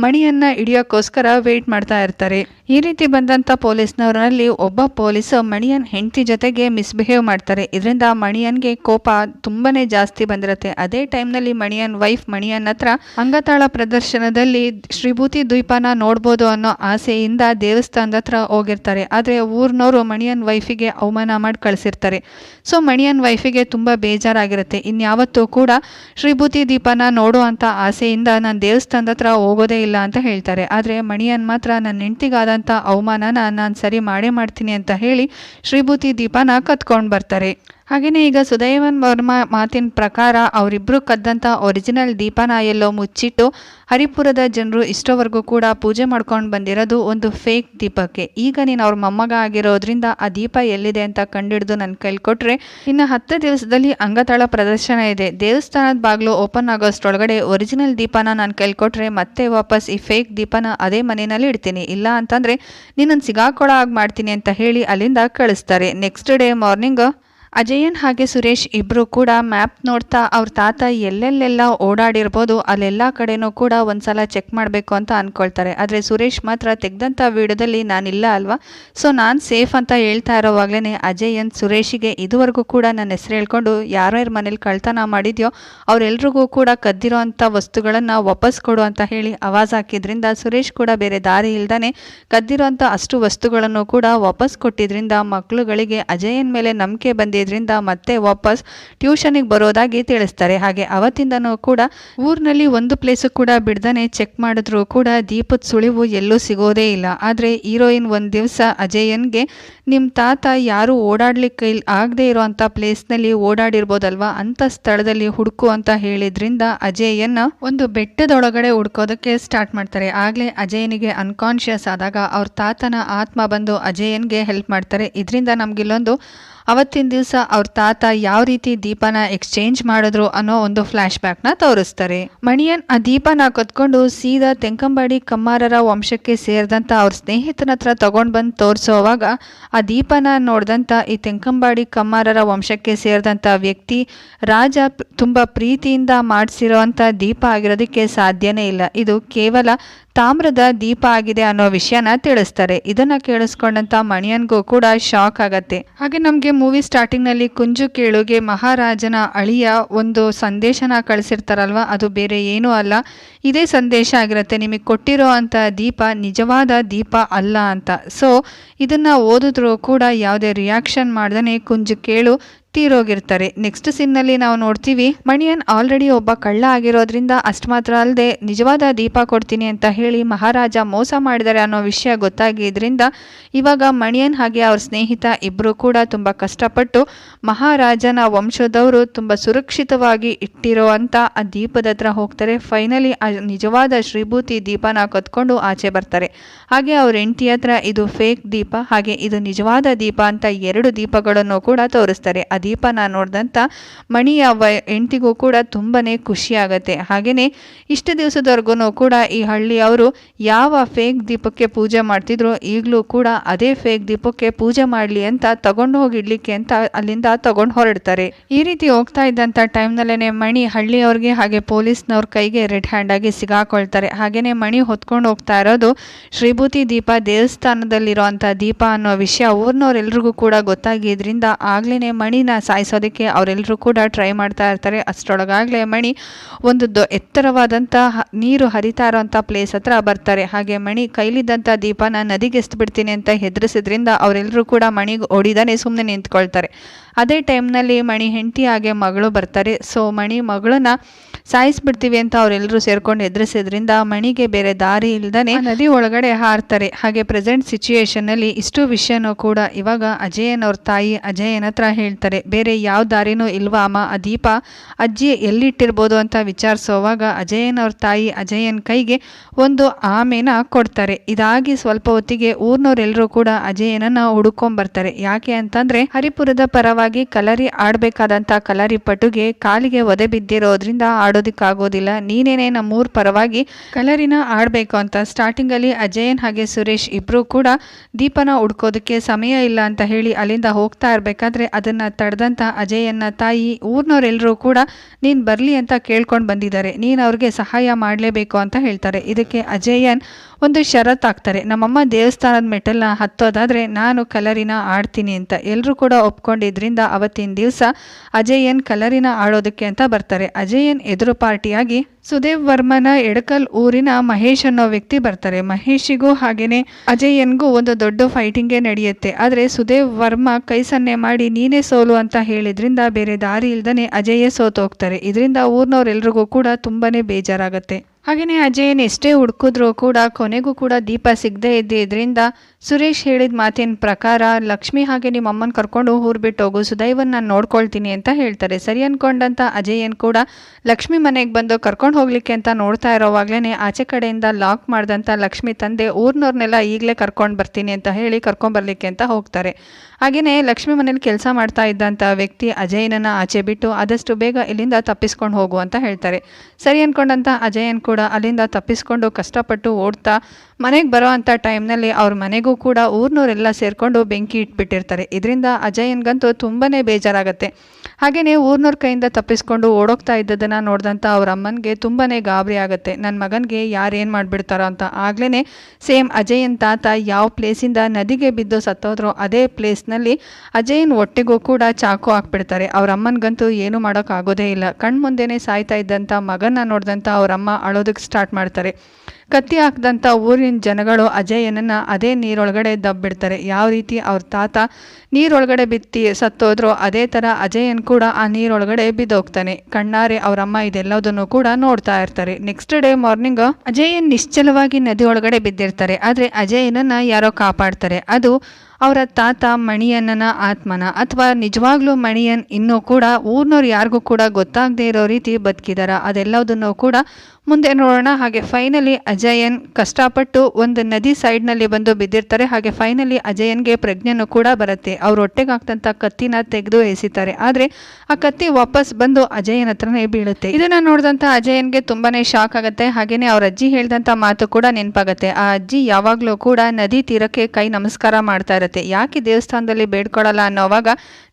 ಮಣಿಯನ್ನ ಹಿಡಿಯೋಕ್ಕೋಸ್ಕರ ವೇಟ್ ಮಾಡ್ತಾ ಇರ್ತಾರೆ. ಈ ರೀತಿ ಬಂದಂಥ ಪೊಲೀಸ್ನವರಲ್ಲಿ ಒಬ್ಬ ಪೊಲೀಸ್ ಮಣಿಯನ್ ಹೆಂಡತಿ ಜೊತೆಗೆ ಮಿಸ್ಬಿಹೇವ್ ಮಾಡ್ತಾರೆ. ಇದರಿಂದ ಮಣಿಯನ್ಗೆ ಕೋಪ ತುಂಬಾ ಜಾಸ್ತಿ ಬಂದಿರುತ್ತೆ. ಅದೇ ಟೈಮ್ನಲ್ಲಿ ಮಣಿಯನ್ ವೈಫ್ ಮಣಿಯನ್ ಹತ್ರ ಅಂಗತಾಳ ಪ್ರದರ್ಶನದಲ್ಲಿ ಶ್ರೀಭೂತಿ ದ್ವೀಪನ ನೋಡ್ಬೋದು ಅನ್ನೋ ಆಸೆಯಿಂದ ದೇವಸ್ಥಾನದ ಹತ್ರ ಹೋಗಿರ್ತಾರೆ. ಆದರೆ ಊರಿನವರು ಮಣಿಯನ್ ವೈಫಿಗೆ ಅವಮಾನ ಮಾಡಿ ಕಳಿಸಿರ್ತಾರೆ ಸೊ ಮಣಿಯನ್ ವೈಫಿಗೆ ತುಂಬ ಬೇಜಾರಾಗಿರುತ್ತೆ. ಇನ್ಯಾವತ್ತೂ ಕೂಡ ಶ್ರೀಭೂತಿ ದೀಪನ ನೋಡುವಂಥ ಆಸೆಯಿಂದ ನಾನು ದೇವಸ್ಥಾನದ ಹತ್ರ ಹೋಗೋದೇ ಇಲ್ಲ ಅಂತ ಹೇಳ್ತಾರೆ. ಆದರೆ ಮಣಿಯನ್ ಮಾತ್ರ ನನ್ನ ಹೆಂಡ್ತಿಗಾದಂಥ ಅವಮಾನನ ನಾನು ಸರಿ ಮಾಡೇ ಮಾಡ್ತೀನಿ ಅಂತ ಹೇಳಿ ಶ್ರೀಭೂತಿ ದೀಪನ ಕತ್ಕೊಂಡು ಬರ್ತಾರೆ. ಹಾಗೆಯೇ ಈಗ ಸುದೈವನ್ ವರ್ಮ ಮಾತಿನ ಪ್ರಕಾರ ಅವರಿಬ್ಬರು ಕದ್ದಂಥ ಒರಿಜಿನಲ್ ದೀಪನ ಎಲ್ಲೋ ಮುಚ್ಚಿಟ್ಟು ಹರಿಪುರದ ಜನರು ಇಷ್ಟೋವರೆಗೂ ಕೂಡ ಪೂಜೆ ಮಾಡ್ಕೊಂಡು ಬಂದಿರೋದು ಒಂದು ಫೇಕ್ ದೀಪಕ್ಕೆ. ಈಗ ನೀನು ಅವ್ರ ಮೊಮ್ಮಗ ಆಗಿರೋದ್ರಿಂದ ಆ ದೀಪ ಎಲ್ಲಿದೆ ಅಂತ ಕಂಡುಹಿಡಿದು ನನ್ನ ಕೈಲಿ ಕೊಟ್ಟರೆ ಇನ್ನು ಹತ್ತು ದಿವಸದಲ್ಲಿ ಅಂಗತಾಳ ಪ್ರದರ್ಶನ ಇದೆ. ದೇವಸ್ಥಾನದ ಬಾಗಿಲು ಓಪನ್ ಆಗೋಷ್ಟೊಳಗಡೆ ಒರಿಜಿನಲ್ ದೀಪನ ನಾನು ಕೈಲಿ ಕೊಟ್ಟರೆ ಮತ್ತೆ ವಾಪಸ್ ಈ ಫೇಕ್ ದೀಪನ ಅದೇ ಮನೆಯಲ್ಲಿ ಇಡ್ತೀನಿ. ಇಲ್ಲ ಅಂತಂದರೆ ನಿನ್ನನ್ನು ಸಿಗಾಕೊಳ ಆಗಿ ಮಾಡ್ತೀನಿ ಅಂತ ಹೇಳಿ ಅಲ್ಲಿಂದ ಕಳಿಸ್ತಾರೆ. ನೆಕ್ಸ್ಟ್ ಡೇ ಮಾರ್ನಿಂಗ್ ಅಜಯನ್ ಹಾಗೆ ಸುರೇಶ್ ಇಬ್ರು ಕೂಡ ಮ್ಯಾಪ್ ನೋಡ್ತಾ ಅವ್ರ ತಾತ ಎಲ್ಲೆಲ್ಲೆಲ್ಲ ಓಡಾಡಿರ್ಬೋದು, ಅಲ್ಲೆಲ್ಲ ಕಡೆನೂ ಕೂಡ ಒಂದ್ಸಲ ಚೆಕ್ ಮಾಡಬೇಕು ಅಂತ ಅಂದ್ಕೊಳ್ತಾರೆ ಆದರೆ ಸುರೇಶ್ ಮಾತ್ರ ತೆಗೆದಂಥ ವಿಡಿಯೋದಲ್ಲಿ ನಾನಿಲ್ಲ ಅಲ್ವಾ? ಸೊ ನಾನು ಸೇಫ್ ಅಂತ ಹೇಳ್ತಾ ಇರೋವಾಗ್ಲೇ ಅಜಯನ್ ಸುರೇಶಿಗೆ ಇದುವರೆಗೂ ಕೂಡ ನನ್ನ ಹೆಸರು ಹೇಳ್ಕೊಂಡು ಯಾರ್ಯಾರ ಮನೇಲಿ ಕಳ್ತನ ಮಾಡಿದ್ಯೋ ಅವರೆಲ್ರಿಗೂ ಕೂಡ ಕದ್ದಿರೋ ಅಂಥ ವಸ್ತುಗಳನ್ನು ವಾಪಸ್ ಕೊಡು ಅಂತ ಹೇಳಿ ಆವಾಜ್ ಹಾಕಿದ್ರಿಂದ ಸುರೇಶ್ ಕೂಡ ಬೇರೆ ದಾರಿ ಇಲ್ದಾನೆ ಕದ್ದಿರೋ ಅಂಥ ಅಷ್ಟು ವಸ್ತುಗಳನ್ನು ಕೂಡ ವಾಪಸ್ ಕೊಟ್ಟಿದ್ರಿಂದ ಮಕ್ಕಳುಗಳಿಗೆ ಅಜಯನ್ ಮೇಲೆ ನಂಬಿಕೆ ಬಂದಿದ್ರಿಂದ ಮತ್ತೆ ವಾಪಸ್ ಟ್ಯೂಷನಿಗೆ ಬರೋದಾಗಿ ತಿಳಿಸ್ತಾರೆ. ಹಾಗೆ ಅವತ್ತಿಂದನೂ ಕೂಡ ಊರಿನಲ್ಲಿ ಒಂದು ಪ್ಲೇಸು ಕೂಡ ಬಿಡ್ದನೆ ಚೆಕ್ ಮಾಡಿದ್ರು ಕೂಡ ದೀಪದ ಸುಳಿವು ಎಲ್ಲೂ ಸಿಗೋದೇ ಇಲ್ಲ. ಆದರೆ ಹೀರೋಯಿನ್ ಒಂದು ದಿವಸ ಅಜಯನ್ಗೆ ನಿಮ್ಮ ತಾತ ಯಾರು ಓಡಾಡ್ಲಿಕ್ಕೆ ಇಲ್ಲಿ ಆಗದೆ ಇರೋವಂಥ ಪ್ಲೇಸ್ನಲ್ಲಿ ಓಡಾಡಿರ್ಬೋದಲ್ವಾ? ಅಂಥ ಸ್ಥಳದಲ್ಲಿ ಹುಡುಕು ಅಂತ ಹೇಳಿದ್ರಿಂದ ಅಜಯನ್ನ ಒಂದು ಬೆಟ್ಟದೊಳಗಡೆ ಹುಡ್ಕೋದಕ್ಕೆ ಸ್ಟಾರ್ಟ್ ಮಾಡ್ತಾರೆ. ಆಗಲೇ ಅಜಯನಿಗೆ ಅನ್ಕಾನ್ಷಿಯಸ್ ಆದಾಗ ಅವ್ರ ತಾತನ ಆತ್ಮ ಬಂದು ಅಜಯನ್ಗೆ ಹೆಲ್ಪ್ ಮಾಡ್ತಾರೆ. ಇದರಿಂದ ನಮಗಿಲ್ಲೊಂದು ಅವತ್ತಿನ ದಿವಸ ಅವ್ರ ತಾತ ಯಾವ ರೀತಿ ದೀಪನ ಎಕ್ಸ್ಚೇಂಜ್ ಮಾಡಿದ್ರು ಅನ್ನೋ ಒಂದು ಫ್ಲ್ಯಾಶ್ ಬ್ಯಾಕ್ನ ತೋರಿಸ್ತಾರೆ. ಮಣಿಯನ್ ಆ ದೀಪನ ಕತ್ಕೊಂಡು ಸೀದಾ ತೆಂಕಂಬಾಡಿ ಕಮ್ಮಾರರ ವಂಶಕ್ಕೆ ಸೇರಿದಂತ ಅವ್ರ ಸ್ನೇಹಿತನ ಹತ್ರ ತಗೊಂಡು ಬಂದು ತೋರಿಸೋವಾಗ ಆ ದೀಪನ ನೋಡಿದಂತ ಈ ತೆಂಕಂಬಾಡಿ ಕಮ್ಮಾರರ ವಂಶಕ್ಕೆ ಸೇರಿದಂತ ವ್ಯಕ್ತಿ ರಾಜ ತುಂಬಾ ಪ್ರೀತಿಯಿಂದ ಮಾಡಿಸಿರೋವಂಥ ದೀಪ ಆಗಿರೋದಕ್ಕೆ ಸಾಧ್ಯನೇ ಇಲ್ಲ. ಇದು ಕೇವಲ ತಾಮ್ರದ ದೀಪ ಆಗಿದೆ ಅನ್ನೋ ವಿಷಯನ ತಿಳಿಸ್ತಾರೆ. ಇದನ್ನ ಕೇಳಿಸ್ಕೊಂಡಂತ ಮಣಿಯನ್ಗೂ ಕೂಡ ಶಾಕ್ ಆಗತ್ತೆ. ಹಾಗೆ ನಮಗೆ ಮೂವಿ ಸ್ಟಾರ್ಟಿಂಗ್ನಲ್ಲಿ ಕುಂಜು ಕೇಳುಗೆ ಮಹಾರಾಜನ ಅಳಿಯ ಒಂದು ಸಂದೇಶನ ಕಳಿಸಿರ್ತಾರಲ್ವಾ? ಅದು ಬೇರೆ ಏನೂ ಅಲ್ಲ. ಇದೇ ಸಂದೇಶ ಆಗಿರುತ್ತೆ. ನಿಮಗೆ ಕೊಟ್ಟಿರೋ ಅಂತ ದೀಪ ನಿಜವಾದ ದೀಪ ಅಲ್ಲ ಅಂತ. ಸೊ ಇದನ್ನ ಓದಿದ್ರು ಕೂಡ ಯಾವುದೇ ರಿಯಾಕ್ಷನ್ ಮಾಡ್ದೇ ಕುಂಜು ಕೇಳು. ತೀರೋಗಿರ್ತಾರೆ ನೆಕ್ಸ್ಟ್ ಸೀನ್ನಲ್ಲಿ ನಾವು ನೋಡ್ತೀವಿ, ಮಣಿಯನ್ ಆಲ್ರೆಡಿ ಒಬ್ಬ ಕಳ್ಳ ಆಗಿರೋದ್ರಿಂದ ಅಷ್ಟು ಮಾತ್ರ ಅಲ್ಲದೆ ನಿಜವಾದ ದೀಪ ಕೊಡ್ತೀನಿ ಅಂತ ಹೇಳಿ ಮಹಾರಾಜ ಮೋಸ ಮಾಡಿದ್ದಾರೆ ಅನ್ನೋ ವಿಷಯ ಗೊತ್ತಾಗಿದ್ದರಿಂದ ಇವಾಗ ಮಣಿಯನ್ ಹಾಗೆ ಅವ್ರ ಸ್ನೇಹಿತ ಇಬ್ಬರು ಕೂಡ ತುಂಬ ಕಷ್ಟಪಟ್ಟು ಮಹಾರಾಜನ ವಂಶದವರು ತುಂಬ ಸುರಕ್ಷಿತವಾಗಿ ಇಟ್ಟಿರೋ ಅಂತ ಆ ದೀಪದ ಹತ್ರ ಹೋಗ್ತಾರೆ. ಫೈನಲಿ ಆ ನಿಜವಾದ ಶ್ರೀಭೂತಿ ದೀಪನ ಕತ್ಕೊಂಡು ಆಚೆ ಬರ್ತಾರೆ. ಹಾಗೆ ಅವ್ರ ಹೆಂಡತಿ ಹತ್ರ ಇದು ಫೇಕ್ ದೀಪ, ಹಾಗೆ ಇದು ನಿಜವಾದ ದೀಪ ಅಂತ ಎರಡು ದೀಪಗಳನ್ನು ಕೂಡ ತೋರಿಸ್ತಾರೆ. ದೀಪನ ನೋಡಿದಂಥ ಮಣಿಯ ವ ಹೆಂಡತಿಗೂ ಕೂಡ ತುಂಬಾ ಖುಷಿಯಾಗತ್ತೆ ಹಾಗೆಯೇ ಇಷ್ಟು ದಿವಸದವರೆಗೂ ಕೂಡ ಈ ಹಳ್ಳಿಯವರು ಯಾವ ಫೇಕ್ ದೀಪಕ್ಕೆ ಪೂಜೆ ಮಾಡ್ತಿದ್ರು ಈಗಲೂ ಕೂಡ ಅದೇ ಫೇಕ್ ದೀಪಕ್ಕೆ ಪೂಜೆ ಮಾಡಲಿ ಅಂತ ತಗೊಂಡು ಹೋಗಿ ಇಡ್ಲಿಕ್ಕೆ ಅಂತ ಅಲ್ಲಿಂದ ತಗೊಂಡು ಹೊರಡ್ತಾರೆ. ಈ ರೀತಿ ಹೋಗ್ತಾ ಇದ್ದಂಥ ಟೈಮ್ನಲ್ಲೇ ಮಣಿ ಹಳ್ಳಿಯವ್ರಿಗೆ ಹಾಗೆ ಪೊಲೀಸ್ನವ್ರ ಕೈಗೆ ರೆಡ್ ಹ್ಯಾಂಡ್ ಆಗಿ ಸಿಗಾಕೊಳ್ತಾರೆ. ಹಾಗೆಯೇ ಮಣಿ ಹೊತ್ಕೊಂಡು ಹೋಗ್ತಾ ಇರೋದು ಶ್ರೀಭೂತಿ ದೀಪ ದೇವಸ್ಥಾನದಲ್ಲಿರುವಂಥ ದೀಪ ಅನ್ನೋ ವಿಷಯ ಊರಿನವ್ರೆಲ್ರಿಗೂ ಕೂಡ ಗೊತ್ತಾಗಿದ್ದರಿಂದ ಆಗ್ಲೇ ಮಣಿನ ಸಾಯಿಸೋದಕ್ಕೆ ಅವರೆಲ್ಲರೂ ಕೂಡ ಟ್ರೈ ಮಾಡ್ತಾ ಇರ್ತಾರೆ. ಅಷ್ಟರೊಳಗಾಗಲೇ ಮಣಿ ಒಂದು ದೊ ಎತ್ತರವಾದಂಥ ನೀರು ಹರಿತಾ ಇರೋಂಥ ಪ್ಲೇಸ್ ಹತ್ರ ಬರ್ತಾರೆ. ಹಾಗೆ ಮಣಿ ಕೈಲಿದ್ದಂಥ ದೀಪನ ನದಿಗೆ ಎಸ್ದು ಬಿಡ್ತೀನಿ ಅಂತ ಹೆದರಿಸಿದ್ರಿಂದ ಅವರೆಲ್ಲರೂ ಕೂಡ ಮಣಿಗೆ ಓಡಿದಾನೆ ಸುಮ್ಮನೆ ನಿಂತ್ಕೊಳ್ತಾರೆ. ಅದೇ ಟೈಮ್ನಲ್ಲಿ ಮಣಿ ಹೆಂಡತಿ ಹಾಗೆ ಮಗಳು ಬರ್ತಾರೆ. ಸೊ ಮಣಿ ಮಗಳನ್ನ ಸಾಯಿಸ್ಬಿಡ್ತೀವಿ ಅಂತ ಅವರೆಲ್ಲರೂ ಸೇರ್ಕೊಂಡು ಎದುರಿಸಿದ್ರಿಂದ ಮಣಿಗೆ ಬೇರೆ ದಾರಿ ಇಲ್ದಾನೆ ನದಿ ಒಳಗಡೆ ಹಾರ್ತಾರೆ. ಹಾಗೆ ಪ್ರೆಸೆಂಟ್ ಸಿಚುಯೇಷನ್ನಲ್ಲಿ ಇಷ್ಟು ವಿಷಯನೂ ಕೂಡ ಇವಾಗ ಅಜಯನ್ ಅವ್ರ ತಾಯಿ ಅಜಯನ ಹತ್ರ ಹೇಳ್ತಾರೆ. ಬೇರೆ ಯಾವ ದಾರಿನೂ ಇಲ್ವಾ? ಅಮ್ಮ, ಆ ದೀಪ ಅಜ್ಜಿ ಎಲ್ಲಿಟ್ಟಿರ್ಬೋದು ಅಂತ ವಿಚಾರಿಸೋವಾಗ ಅಜಯನ್ ಅವ್ರ ತಾಯಿ ಅಜಯನ್ ಕೈಗೆ ಒಂದು ಆಮೆನ ಕೊಡ್ತಾರೆ. ಇದಾಗಿ ಸ್ವಲ್ಪ ಹೊತ್ತಿಗೆ ಊರ್ನವ್ರೆಲ್ಲರೂ ಕೂಡ ಅಜಯನನ್ನ ಹುಡುಕೊಂಬರ್ತಾರೆ. ಯಾಕೆ ಅಂತಂದ್ರೆ ಹರಿಪುರದ ಪರವಾಗಿ ಕಲರಿ ಆಡ್ಬೇಕಾದಂತ ಕಲರಿ ಪಟುಗೆ ಕಾಲಿಗೆ ಒದೆ ಬಿದ್ದಿರೋದ್ರಿಂದ ಆಡೋದಿಕ್ಕಾಗೋದಿಲ್ಲ. ನೀನೇನೆ ನಮ್ಮೂರ್ ಪರವಾಗಿ ಕಲರಿನ ಆಡ್ಬೇಕು ಅಂತ ಸ್ಟಾರ್ಟಿಂಗ್ ಅಲ್ಲಿ ಅಜಯನ್ ಹಾಗೆ ಸುರೇಶ್ ಇಬ್ರು ಕೂಡ ದೀಪನ ಹುಡ್ಕೋದಕ್ಕೆ ಸಮಯ ಇಲ್ಲ ಅಂತ ಹೇಳಿ ಅಲ್ಲಿಂದ ಹೋಗ್ತಾ ಇರ್ಬೇಕಾದ್ರೆ ಅದನ್ನ ತಡೆದಂತ ಅಜಯನ್ನ ತಾಯಿ ಊರ್ನವರೆಲ್ಲರೂ ಕೂಡ ನೀನು ಬರಲಿ ಅಂತ ಕೇಳ್ಕೊಂಡು ಬಂದಿದ್ದಾರೆ. ನೀನು ಅವ್ರಿಗೆ ಸಹಾಯ ಮಾಡಲೇಬೇಕು ಅಂತ ಹೇಳ್ತಾರೆ. ಇದಕ್ಕೆ ಅಜಯನ್ ಒಂದು ಷರತ್ ಹಾಕ್ತಾರೆ. ನಮ್ಮಮ್ಮ ದೇವಸ್ಥಾನದ ಮೆಟಲ್ನ ಹತ್ತೋದಾದರೆ ನಾನು ಕಲರಿನ ಆಡ್ತೀನಿ ಅಂತ. ಎಲ್ಲರೂ ಕೂಡ ಒಪ್ಕೊಂಡಿದ್ರಿಂದ ಅವತ್ತಿನ ದಿವಸ ಅಜಯನ್ ಕಲರಿನ ಆಡೋದಕ್ಕೆ ಅಂತ ಬರ್ತಾರೆ. ಅಜಯನ್ ಎದುರು ಪಾರ್ಟಿಯಾಗಿ ಸುದೇವ್ ವರ್ಮನ ಎಡಕಲ್ ಊರಿನ ಮಹೇಶ್ ಅನ್ನೋ ವ್ಯಕ್ತಿ ಬರ್ತಾರೆ. ಮಹೇಶಿಗೂ ಹಾಗೇನೆ ಅಜಯನ್ಗೂ ಒಂದು ದೊಡ್ಡ ಫೈಟಿಂಗೇ ನಡೆಯುತ್ತೆ. ಆದರೆ ಸುದೇವ್ ವರ್ಮ ಕೈ ಸನ್ನೆ ಮಾಡಿ ನೀನೇ ಸೋಲು ಅಂತ ಹೇಳಿದ್ರಿಂದ ಬೇರೆ ದಾರಿ ಇಲ್ದನೆ ಅಜಯೇ ಸೋತೋಗ್ತಾರೆ. ಇದರಿಂದ ಊರಿನವ್ರೆಲ್ರಿಗೂ ಕೂಡ ತುಂಬಾನೇ ಬೇಜಾರಾಗತ್ತೆ. ಹಾಗೆಯೇ ಅಜಯನ್ ಎಷ್ಟೇ ಹುಡುಕಿದ್ರೂ ಕೂಡ ಕೊನೆಗೂ ಕೂಡ ದೀಪ ಸಿಗದೆ ಇದರಿಂದ ಸುರೇಶ್ ಹೇಳಿದ ಮಾತಿನ ಪ್ರಕಾರ ಲಕ್ಷ್ಮಿ ಹಾಗೆ ನಿಮ್ಮ ಅಮ್ಮನ ಕರ್ಕೊಂಡು ಊರು ಬಿಟ್ಟು ಹೋಗು, ಸುದೈವನ್ ನಾನು ನೋಡ್ಕೊಳ್ತೀನಿ ಅಂತ ಹೇಳ್ತಾರೆ. ಸರಿ ಅನ್ಕೊಂಡಂತ ಅಜಯನ್ ಕೂಡ ಲಕ್ಷ್ಮಿ ಮನೆಗೆ ಬಂದು ಕರ್ಕೊಂಡು ಹೋಗ್ಲಿಕ್ಕೆ ಅಂತ ನೋಡ್ತಾ ಇರೋವಾಗ್ಲೇ ಆಚೆ ಕಡೆಯಿಂದ ಲಾಕ್ ಮಾಡಿದಂಥ ಲಕ್ಷ್ಮಿ ತಂದೆ ಊರ್ನವ್ರನ್ನೆಲ್ಲ ಈಗಲೇ ಕರ್ಕೊಂಡು ಬರ್ತೀನಿ ಅಂತ ಹೇಳಿ ಕರ್ಕೊಂಬರ್ಲಿಕ್ಕೆ ಅಂತ ಹೋಗ್ತಾರೆ. ಹಾಗೆಯೇ ಲಕ್ಷ್ಮಿ ಮನೇಲಿ ಕೆಲಸ ಮಾಡ್ತಾ ಇದ್ದಂಥ ವ್ಯಕ್ತಿ ಅಜಯನನ್ನು ಆಚೆ ಬಿಟ್ಟು ಆದಷ್ಟು ಬೇಗ ಇಲ್ಲಿಂದ ತಪ್ಪಿಸ್ಕೊಂಡು ಹೋಗು ಅಂತ ಹೇಳ್ತಾರೆ. ಸರಿ ಅನ್ಕೊಂಡಂತ ಅಜಯನ್ ಕೂಡ ಅಲ್ಲಿಂದ ತಪ್ಪಿಸ್ಕೊಂಡು ಕಷ್ಟಪಟ್ಟು ಓಡ್ತಾ ಮನೆಗೆ ಬರೋ ಅಂಥ ಟೈಮ್ನಲ್ಲಿ ಅವ್ರ ಮನೆಗೂ ಕೂಡ ಊರಿನವರೆಲ್ಲ ಸೇರಿಕೊಂಡು ಬೆಂಕಿ ಇಟ್ಬಿಟ್ಟಿರ್ತಾರೆ. ಇದರಿಂದ ಅಜಯನ್ಗಂತೂ ತುಂಬಾ ಬೇಜಾರಾಗುತ್ತೆ. ಹಾಗೆಯೇ ಊರಿನವ್ರ ಕೈಯಿಂದ ತಪ್ಪಿಸ್ಕೊಂಡು ಓಡೋಗ್ತಾ ಇದ್ದದನ್ನು ನೋಡಿದಂಥ ಅವ್ರ ಅಮ್ಮನಿಗೆ ತುಂಬಾ ಗಾಬರಿ ಆಗುತ್ತೆ. ನನ್ನ ಮಗನಿಗೆ ಯಾರು ಏನು ಮಾಡಿಬಿಡ್ತಾರೋ ಅಂತ. ಆಗ್ಲೇ ಸೇಮ್ ಅಜಯನ್ ತಾತ ಯಾವ ಪ್ಲೇಸಿಂದ ನದಿಗೆ ಬಿದ್ದು ಸತ್ತೋದ್ರೋ ಅದೇ ಪ್ಲೇಸ್ನಲ್ಲಿ ಅಜಯನ್ ಒಟ್ಟಿಗೂ ಕೂಡ ಚಾಕು ಹಾಕ್ಬಿಡ್ತಾರೆ. ಅವ್ರ ಅಮ್ಮನಿಗಂತೂ ಏನು ಮಾಡೋಕ್ಕಾಗೋದೇ ಇಲ್ಲ. ಕಣ್ಮುಂದೆನೇ ಸಾಯ್ತಾ ಇದ್ದಂಥ ಮಗನ ನೋಡಿದಂಥ ಅವರಮ್ಮ ಅಳೋದಕ್ಕೆ ಸ್ಟಾರ್ಟ್ ಮಾಡ್ತಾರೆ. ಕತ್ತಿ ಹಾಕ್ದಂಥ ಊರಿನ ಜನಗಳು ಅಜಯನನ್ನು ಅದೇ ನೀರೊಳಗಡೆ ದಬ್ಬಿಡ್ತಾರೆ. ಯಾವ ರೀತಿ ಅವ್ರ ತಾತ ನೀರೊಳಗಡೆ ಬಿತ್ತಿ ಸತ್ತೋದ್ರೋ ಅದೇ ಥರ ಅಜಯನ್ ಕೂಡ ಆ ನೀರೊಳಗಡೆ ಬಿದ್ದೋಗ್ತಾನೆ. ಕಣ್ಣಾರೆ ಅವರಮ್ಮ ಇದೆಲ್ಲದನ್ನು ಕೂಡ ನೋಡ್ತಾ ಇರ್ತಾರೆ. ನೆಕ್ಸ್ಟ್ ಡೇ ಮಾರ್ನಿಂಗ್ ಅಜಯನ್ ನಿಶ್ಚಲವಾಗಿ ನದಿ ಒಳಗಡೆ ಬಿದ್ದಿರ್ತಾರೆ. ಆದರೆ ಅಜಯನನ್ನು ಯಾರೋ ಕಾಪಾಡ್ತಾರೆ. ಅದು ಅವರ ತಾತ ಮಣಿಯಣ್ಣನ ಆತ್ಮನ ಅಥವಾ ನಿಜವಾಗ್ಲೂ ಮಣಿಯನ್ ಇನ್ನೂ ಕೂಡ ಊರ್ನವ್ರು ಯಾರಿಗೂ ಕೂಡ ಗೊತ್ತಾಗದೇ ಇರೋ ರೀತಿ ಬದುಕಿದಾರ. ಅದೆಲ್ಲದನ್ನು ಕೂಡ ಮುಂದೆ ನೋಡೋಣ. ಹಾಗೆ ಫೈನಲಿ ಅಜಯನ್ ಕಷ್ಟಪಟ್ಟು ಒಂದು ನದಿ ಸೈಡ್ನಲ್ಲಿ ಬಂದು ಬಿದ್ದಿರ್ತಾರೆ. ಹಾಗೆ ಫೈನಲಿ ಅಜಯನ್ಗೆ ಪ್ರಜ್ಞೆನೂ ಕೂಡ ಬರುತ್ತೆ. ಅವ್ರ ಹೊಟ್ಟೆಗೆ ಹಾಕ್ತಂಥ ಕತ್ತಿನ ತೆಗೆದು ಎಸಿತಾರೆ. ಆದರೆ ಆ ಕತ್ತಿ ವಾಪಸ್ ಬಂದು ಅಜಯನ್ ಹತ್ರನೇ ಬೀಳುತ್ತೆ. ಇದನ್ನ ನೋಡಿದಂಥ ಅಜಯನ್ಗೆ ತುಂಬಾನೇ ಶಾಕ್ ಆಗುತ್ತೆ. ಹಾಗೆಯೇ ಅವ್ರ ಅಜ್ಜಿ ಹೇಳಿದಂಥ ಮಾತು ಕೂಡ ನೆನಪಾಗುತ್ತೆ. ಆ ಅಜ್ಜಿ ಯಾವಾಗಲೂ ಕೂಡ ನದಿ ತೀರಕ್ಕೆ ಕೈ ನಮಸ್ಕಾರ ಮಾಡ್ತಾ ಇರುತ್ತೆ. ಯಾಕೆ ದೇವಸ್ಥಾನದಲ್ಲಿ ಬೇಡ್ಕೊಳಲ್ಲ ಅನ್ನೋವಾಗ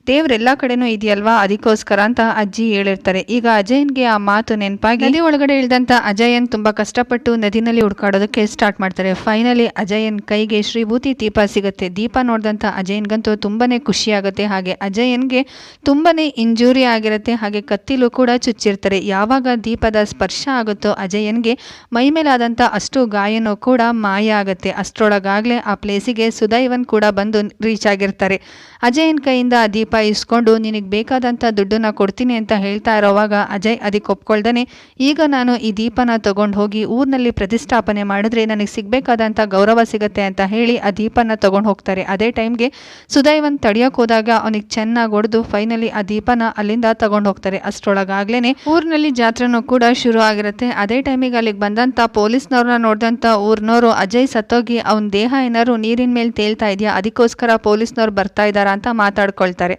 ದೇವ್ರೆಲ್ಲ ಕಡೆನೂ ಇದೆಯಲ್ವಾ? ಅದಕ್ಕೋಸ್ಕರ ಅಂತ ಅಜ್ಜಿ ಹೇಳಿರ್ತಾರೆ. ಈಗ ಅಜಯನ್ಗೆ ಆ ಮಾತು ನೆನಪಾಗಿ ನದಿ ಒಳಗಡೆ ಇಳಿದಂತ ಅಜಯನ್ ತುಂಬಾ ಕಷ್ಟಪಟ್ಟು ನದಿನಲ್ಲಿ ಹುಡ್ಕಾಡೋದಕ್ಕೆ ಸ್ಟಾರ್ಟ್ ಮಾಡ್ತಾರೆ. ಫೈನಲಿ ಅಜಯನ್ ಕೈಗೆ ಶ್ರೀಭೂತಿ ದೀಪ ಸಿಗುತ್ತೆ. ದೀಪ ನೋಡಿದಂಥ ಅಜಯನ್ಗಂತೂ ತುಂಬಾನೇ ಖುಷಿ ಆಗುತ್ತೆ ಹಾಗೆ ಅಜಯನ್ಗೆ ತುಂಬಾನೇ ಇಂಜೂರಿ ಆಗಿರುತ್ತೆ. ಹಾಗೆ ಕತ್ತಿಲು ಕೂಡ ಚುಚ್ಚಿರ್ತಾರೆ. ಯಾವಾಗ ದೀಪದ ಸ್ಪರ್ಶ ಆಗುತ್ತೋ ಅಜಯನ್ಗೆ ಮೈ ಮೇಲಾದಂಥ ಅಷ್ಟು ಗಾಯನೂ ಕೂಡ ಮಾಯ ಆಗುತ್ತೆ. ಅಷ್ಟರೊಳಗಾಗಲೇ ಆ ಪ್ಲೇಸಿಗೆ ಸುದೈವನ್ ಕೂಡ ಬಂದು ರೀಚ್ ಆಗಿರ್ತಾರೆ. ಅಜಯನ್ ಕೈಯಿಂದ ದೀಪ ಇಸ್ಕೊಂಡು ನಿನಗೆ ಬೇಕಾದಂಥ ದುಡ್ಡನ್ನ ಕೊಡ್ತೀನಿ ಅಂತ ಹೇಳ್ತಾ ಇರೋವಾಗ ಅಜಯ್ ಅದಕ್ಕೆ ಒಪ್ಕೊಳ್ದೇನೆ. ಈಗ ನಾನು ಈ ದೀಪನ ತಗೊಂಡು ಹೋಗಿ ಊರಿನಲ್ಲಿ ಪ್ರತಿಷ್ಠಾಪನೆ ಮಾಡಿದ್ರೆ ನನಗೆ ಸಿಗಬೇಕಾದಂಥ ಗೌರವ ಸಿಗುತ್ತೆ ಅಂತ ಹೇಳಿ ಆ ದೀಪನ ತಗೊಂಡು ಹೋಗ್ತಾರೆ. ಅದೇ ಟೈಮ್ಗೆ ಸುದೈವನ್ ತಡಿಯೋಕೆ ಹೋದಾಗ ಅವನಿಗೆ ಚೆನ್ನಾಗಿ ಹೊಡೆದು ಫೈನಲಿ ಆ ದೀಪನ ಅಲ್ಲಿಂದ ತಗೊಂಡು ಹೋಗ್ತಾರೆ. ಅಷ್ಟರೊಳಗಾಗ್ಲೇ ಊರಿನಲ್ಲಿ ಜಾತ್ರೆನೂ ಕೂಡ ಶುರು ಆಗಿರುತ್ತೆ. ಅದೇ ಟೈಮಿಗೆ ಅಲ್ಲಿಗೆ ಬಂದಂಥ ಪೊಲೀಸ್ನವ್ರನ್ನ ನೋಡಿದಂಥ ಊರಿನವರು ಅಜಯ್ ಸತ್ತೋಗಿ ಅವನ ದೇಹ ಏನಾದ್ರು ನೀರಿನ ಮೇಲೆ ತೇಲ್ತಾ ಇದೆಯಾ? ಅದಕ್ಕೋಸ್ಕರ ಪೊಲೀಸ್ನವ್ರು ಬರ್ತಾ ಇದ್ದಾರಾ ಅಂತ ಮಾತಾಡ್ಕೊಳ್ತಾರೆ.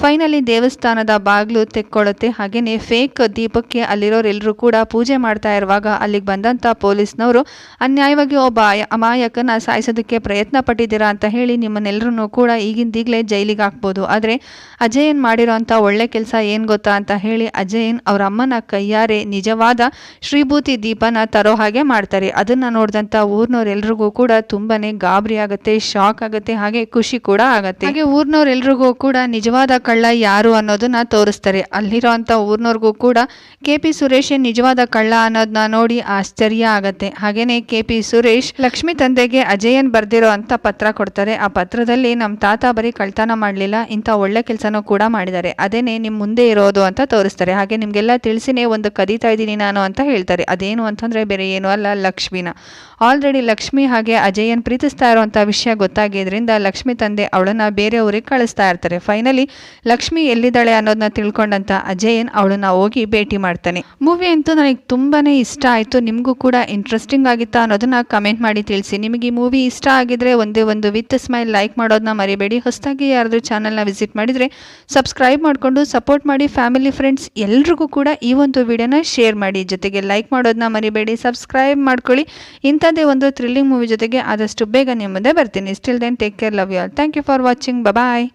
ಫೈನಲಿ ದೇವಸ್ಥಾನದ ಬಾಗಿಲು ತೆಕ್ಕೊಳ್ಳುತ್ತೆ. ಹಾಗೆಯೇ ಫೇಕ್ ದೀಪಕ್ಕೆ ಅಲ್ಲಿರೋರೆಲ್ಲರೂ ಕೂಡ ಪೂಜೆ ಮಾಡ್ತಾ ಇರುವಾಗ ಅಲ್ಲಿಗೆ ಬಂದಂಥ ಪೊಲೀಸ್ನವರು, ಅನ್ಯಾಯವಾಗಿ ಒಬ್ಬ ಅಮಾಯಕನ ಸಾಯಿಸೋದಕ್ಕೆ ಪ್ರಯತ್ನ ಪಟ್ಟಿದ್ದೀರಾ ಅಂತ ಹೇಳಿ ನಿಮ್ಮನ್ನೆಲ್ಲರೂ ಕೂಡ ಈಗಿಂದೀಗಲೇ ಜೈಲಿಗೆ ಹಾಕ್ಬೋದು. ಆದರೆ ಅಜಯನ್ ಮಾಡಿರೋಂಥ ಒಳ್ಳೆ ಕೆಲಸ ಏನು ಗೊತ್ತಾ ಅಂತ ಹೇಳಿ ಅಜಯನ್ ಅವರ ಅಮ್ಮನ ಕೈಯಾರೆ ನಿಜವಾದ ಶ್ರೀಭೂತಿ ದೀಪನ ತರೋ ಹಾಗೆ ಮಾಡ್ತಾರೆ. ಅದನ್ನು ನೋಡಿದಂಥ ಊರಿನವ್ರೆಲ್ರಿಗೂ ಕೂಡ ತುಂಬಾನೇ ಗಾಬರಿ ಆಗುತ್ತೆ, ಶಾಕ್ ಆಗುತ್ತೆ, ಹಾಗೆ ಖುಷಿ ಕೂಡ ಆಗುತ್ತೆ. ಹಾಗೆ ಊರಿನವ್ರೆಲ್ರಿಗೂ ಕೂಡ ನಿಜವಾದ ಕಳ್ಳ ಯಾರು ಅನ್ನೋದನ್ನ ತೋರಿಸ್ತಾರೆ. ಅಲ್ಲಿರೋ ಅಂಥ ಊರಿನವ್ರಿಗೂ ಕೂಡ ಕೆ ಪಿ ಸುರೇಶ್ ನಿಜವಾದ ಕಳ್ಳ ಅನ್ನೋದನ್ನ ನೋಡಿ ಆಶ್ಚರ್ಯ ಆಗತ್ತೆ. ಹಾಗೇನೆ ಕೆ ಪಿ ಸುರೇಶ್ ಲಕ್ಷ್ಮಿ ತಂದೆಗೆ ಅಜಯನ್ ಬರ್ದಿರೋ ಅಂತ ಪತ್ರ ಕೊಡ್ತಾರೆ. ಆ ಪತ್ರದಲ್ಲಿ ನಮ್ಮ ತಾತ ಬರೀ ಕಳ್ತನ ಮಾಡಲಿಲ್ಲ, ಇಂಥ ಒಳ್ಳೆ ಕೆಲಸನೂ ಕೂಡ ಮಾಡಿದ್ದಾರೆ. ಅದೇನೇ ನಿಮ್ಮ ಮುಂದೆ ಇರೋದು ಅಂತ ತೋರಿಸ್ತಾರೆ. ಹಾಗೆ ನಿಮಗೆಲ್ಲ ತಿಳಿಸಿನೇ ಒಂದು ಕದೀತಾ ಇದ್ದೀನಿ ನಾನು ಅಂತ ಹೇಳ್ತಾರೆ. ಅದೇನು ಅಂತಂದರೆ ಬೇರೆ ಏನು ಅಲ್ಲ, ಲಕ್ಷ್ಮಿನ. ಆಲ್ರೆಡಿ ಲಕ್ಷ್ಮಿ ಹಾಗೆ ಅಜಯನ್ ಪ್ರೀತಿಸ್ತಾ ಇರೋವಂಥ ವಿಷಯ ಗೊತ್ತಾಗಿದ್ದರಿಂದ ಲಕ್ಷ್ಮಿ ತಂದೆ ಅವಳನ್ನು ಬೇರೆಯವರಿಗೆ ಕಳಿಸ್ತಾ ಇರ್ತಾರೆ. ಫೈನಲಿ ಲಕ್ಷ್ಮಿ ಎಲ್ಲಿದ್ದಾಳೆ ಅನ್ನೋದನ್ನ ತಿಳ್ಕೊಂಡಂತ ಅಜಯನ್ ಅವಳನ್ನ ಹೋಗಿ ಭೇಟಿ ಮಾಡ್ತಾನೆ. ಮೂವಿ ಅಂತೂ ನನಗೆ ತುಂಬಾನೇ ಇಷ್ಟ ಆಯಿತು. ನಿಮಗೂ ಕೂಡ ಇಂಟ್ರೆಸ್ಟಿಂಗ್ ಆಗಿತ್ತಾ ಅನ್ನೋದನ್ನ ಕಮೆಂಟ್ ಮಾಡಿ ತಿಳಿಸಿ. ನಿಮಗೆ ಈ ಮೂವಿ ಇಷ್ಟ ಆಗಿದ್ರೆ ಒಂದೇ ಒಂದು ವಿತ್ ಸ್ಮೈಲ್ ಲೈಕ್ ಮಾಡೋದನ್ನ ಮರಿಬೇಡಿ. ಹೊಸದಾಗಿ ಯಾರಾದರೂ ಚಾನಲ್ನ ವಿಸಿಟ್ ಮಾಡಿದರೆ ಸಬ್ಸ್ಕ್ರೈಬ್ ಮಾಡಿಕೊಂಡು ಸಪೋರ್ಟ್ ಮಾಡಿ ಫ್ಯಾಮಿಲಿ ಫ್ರೆಂಡ್ಸ್ ಎಲ್ರಿಗೂ ಕೂಡ ಈ ಒಂದು ವಿಡಿಯೋನ ಶೇರ್ ಮಾಡಿ. ಜೊತೆಗೆ ಲೈಕ್ ಮಾಡೋದನ್ನ ಮರಿಬೇಡಿ. ಸಬ್ಸ್ಕ್ರೈಬ್ ಮಾಡ್ಕೊಳ್ಳಿ. ಇಂಥದ್ದೇ ಒಂದು ಥ್ರಿಲ್ಲಿಂಗ್ ಮೂವಿ ಜೊತೆಗೆ ಆದಷ್ಟು ಬೇಗ ನಿಮ್ಮ ಮುಂದೆ ಬರ್ತೀನಿ. Still then take care love you all thank you for watching bye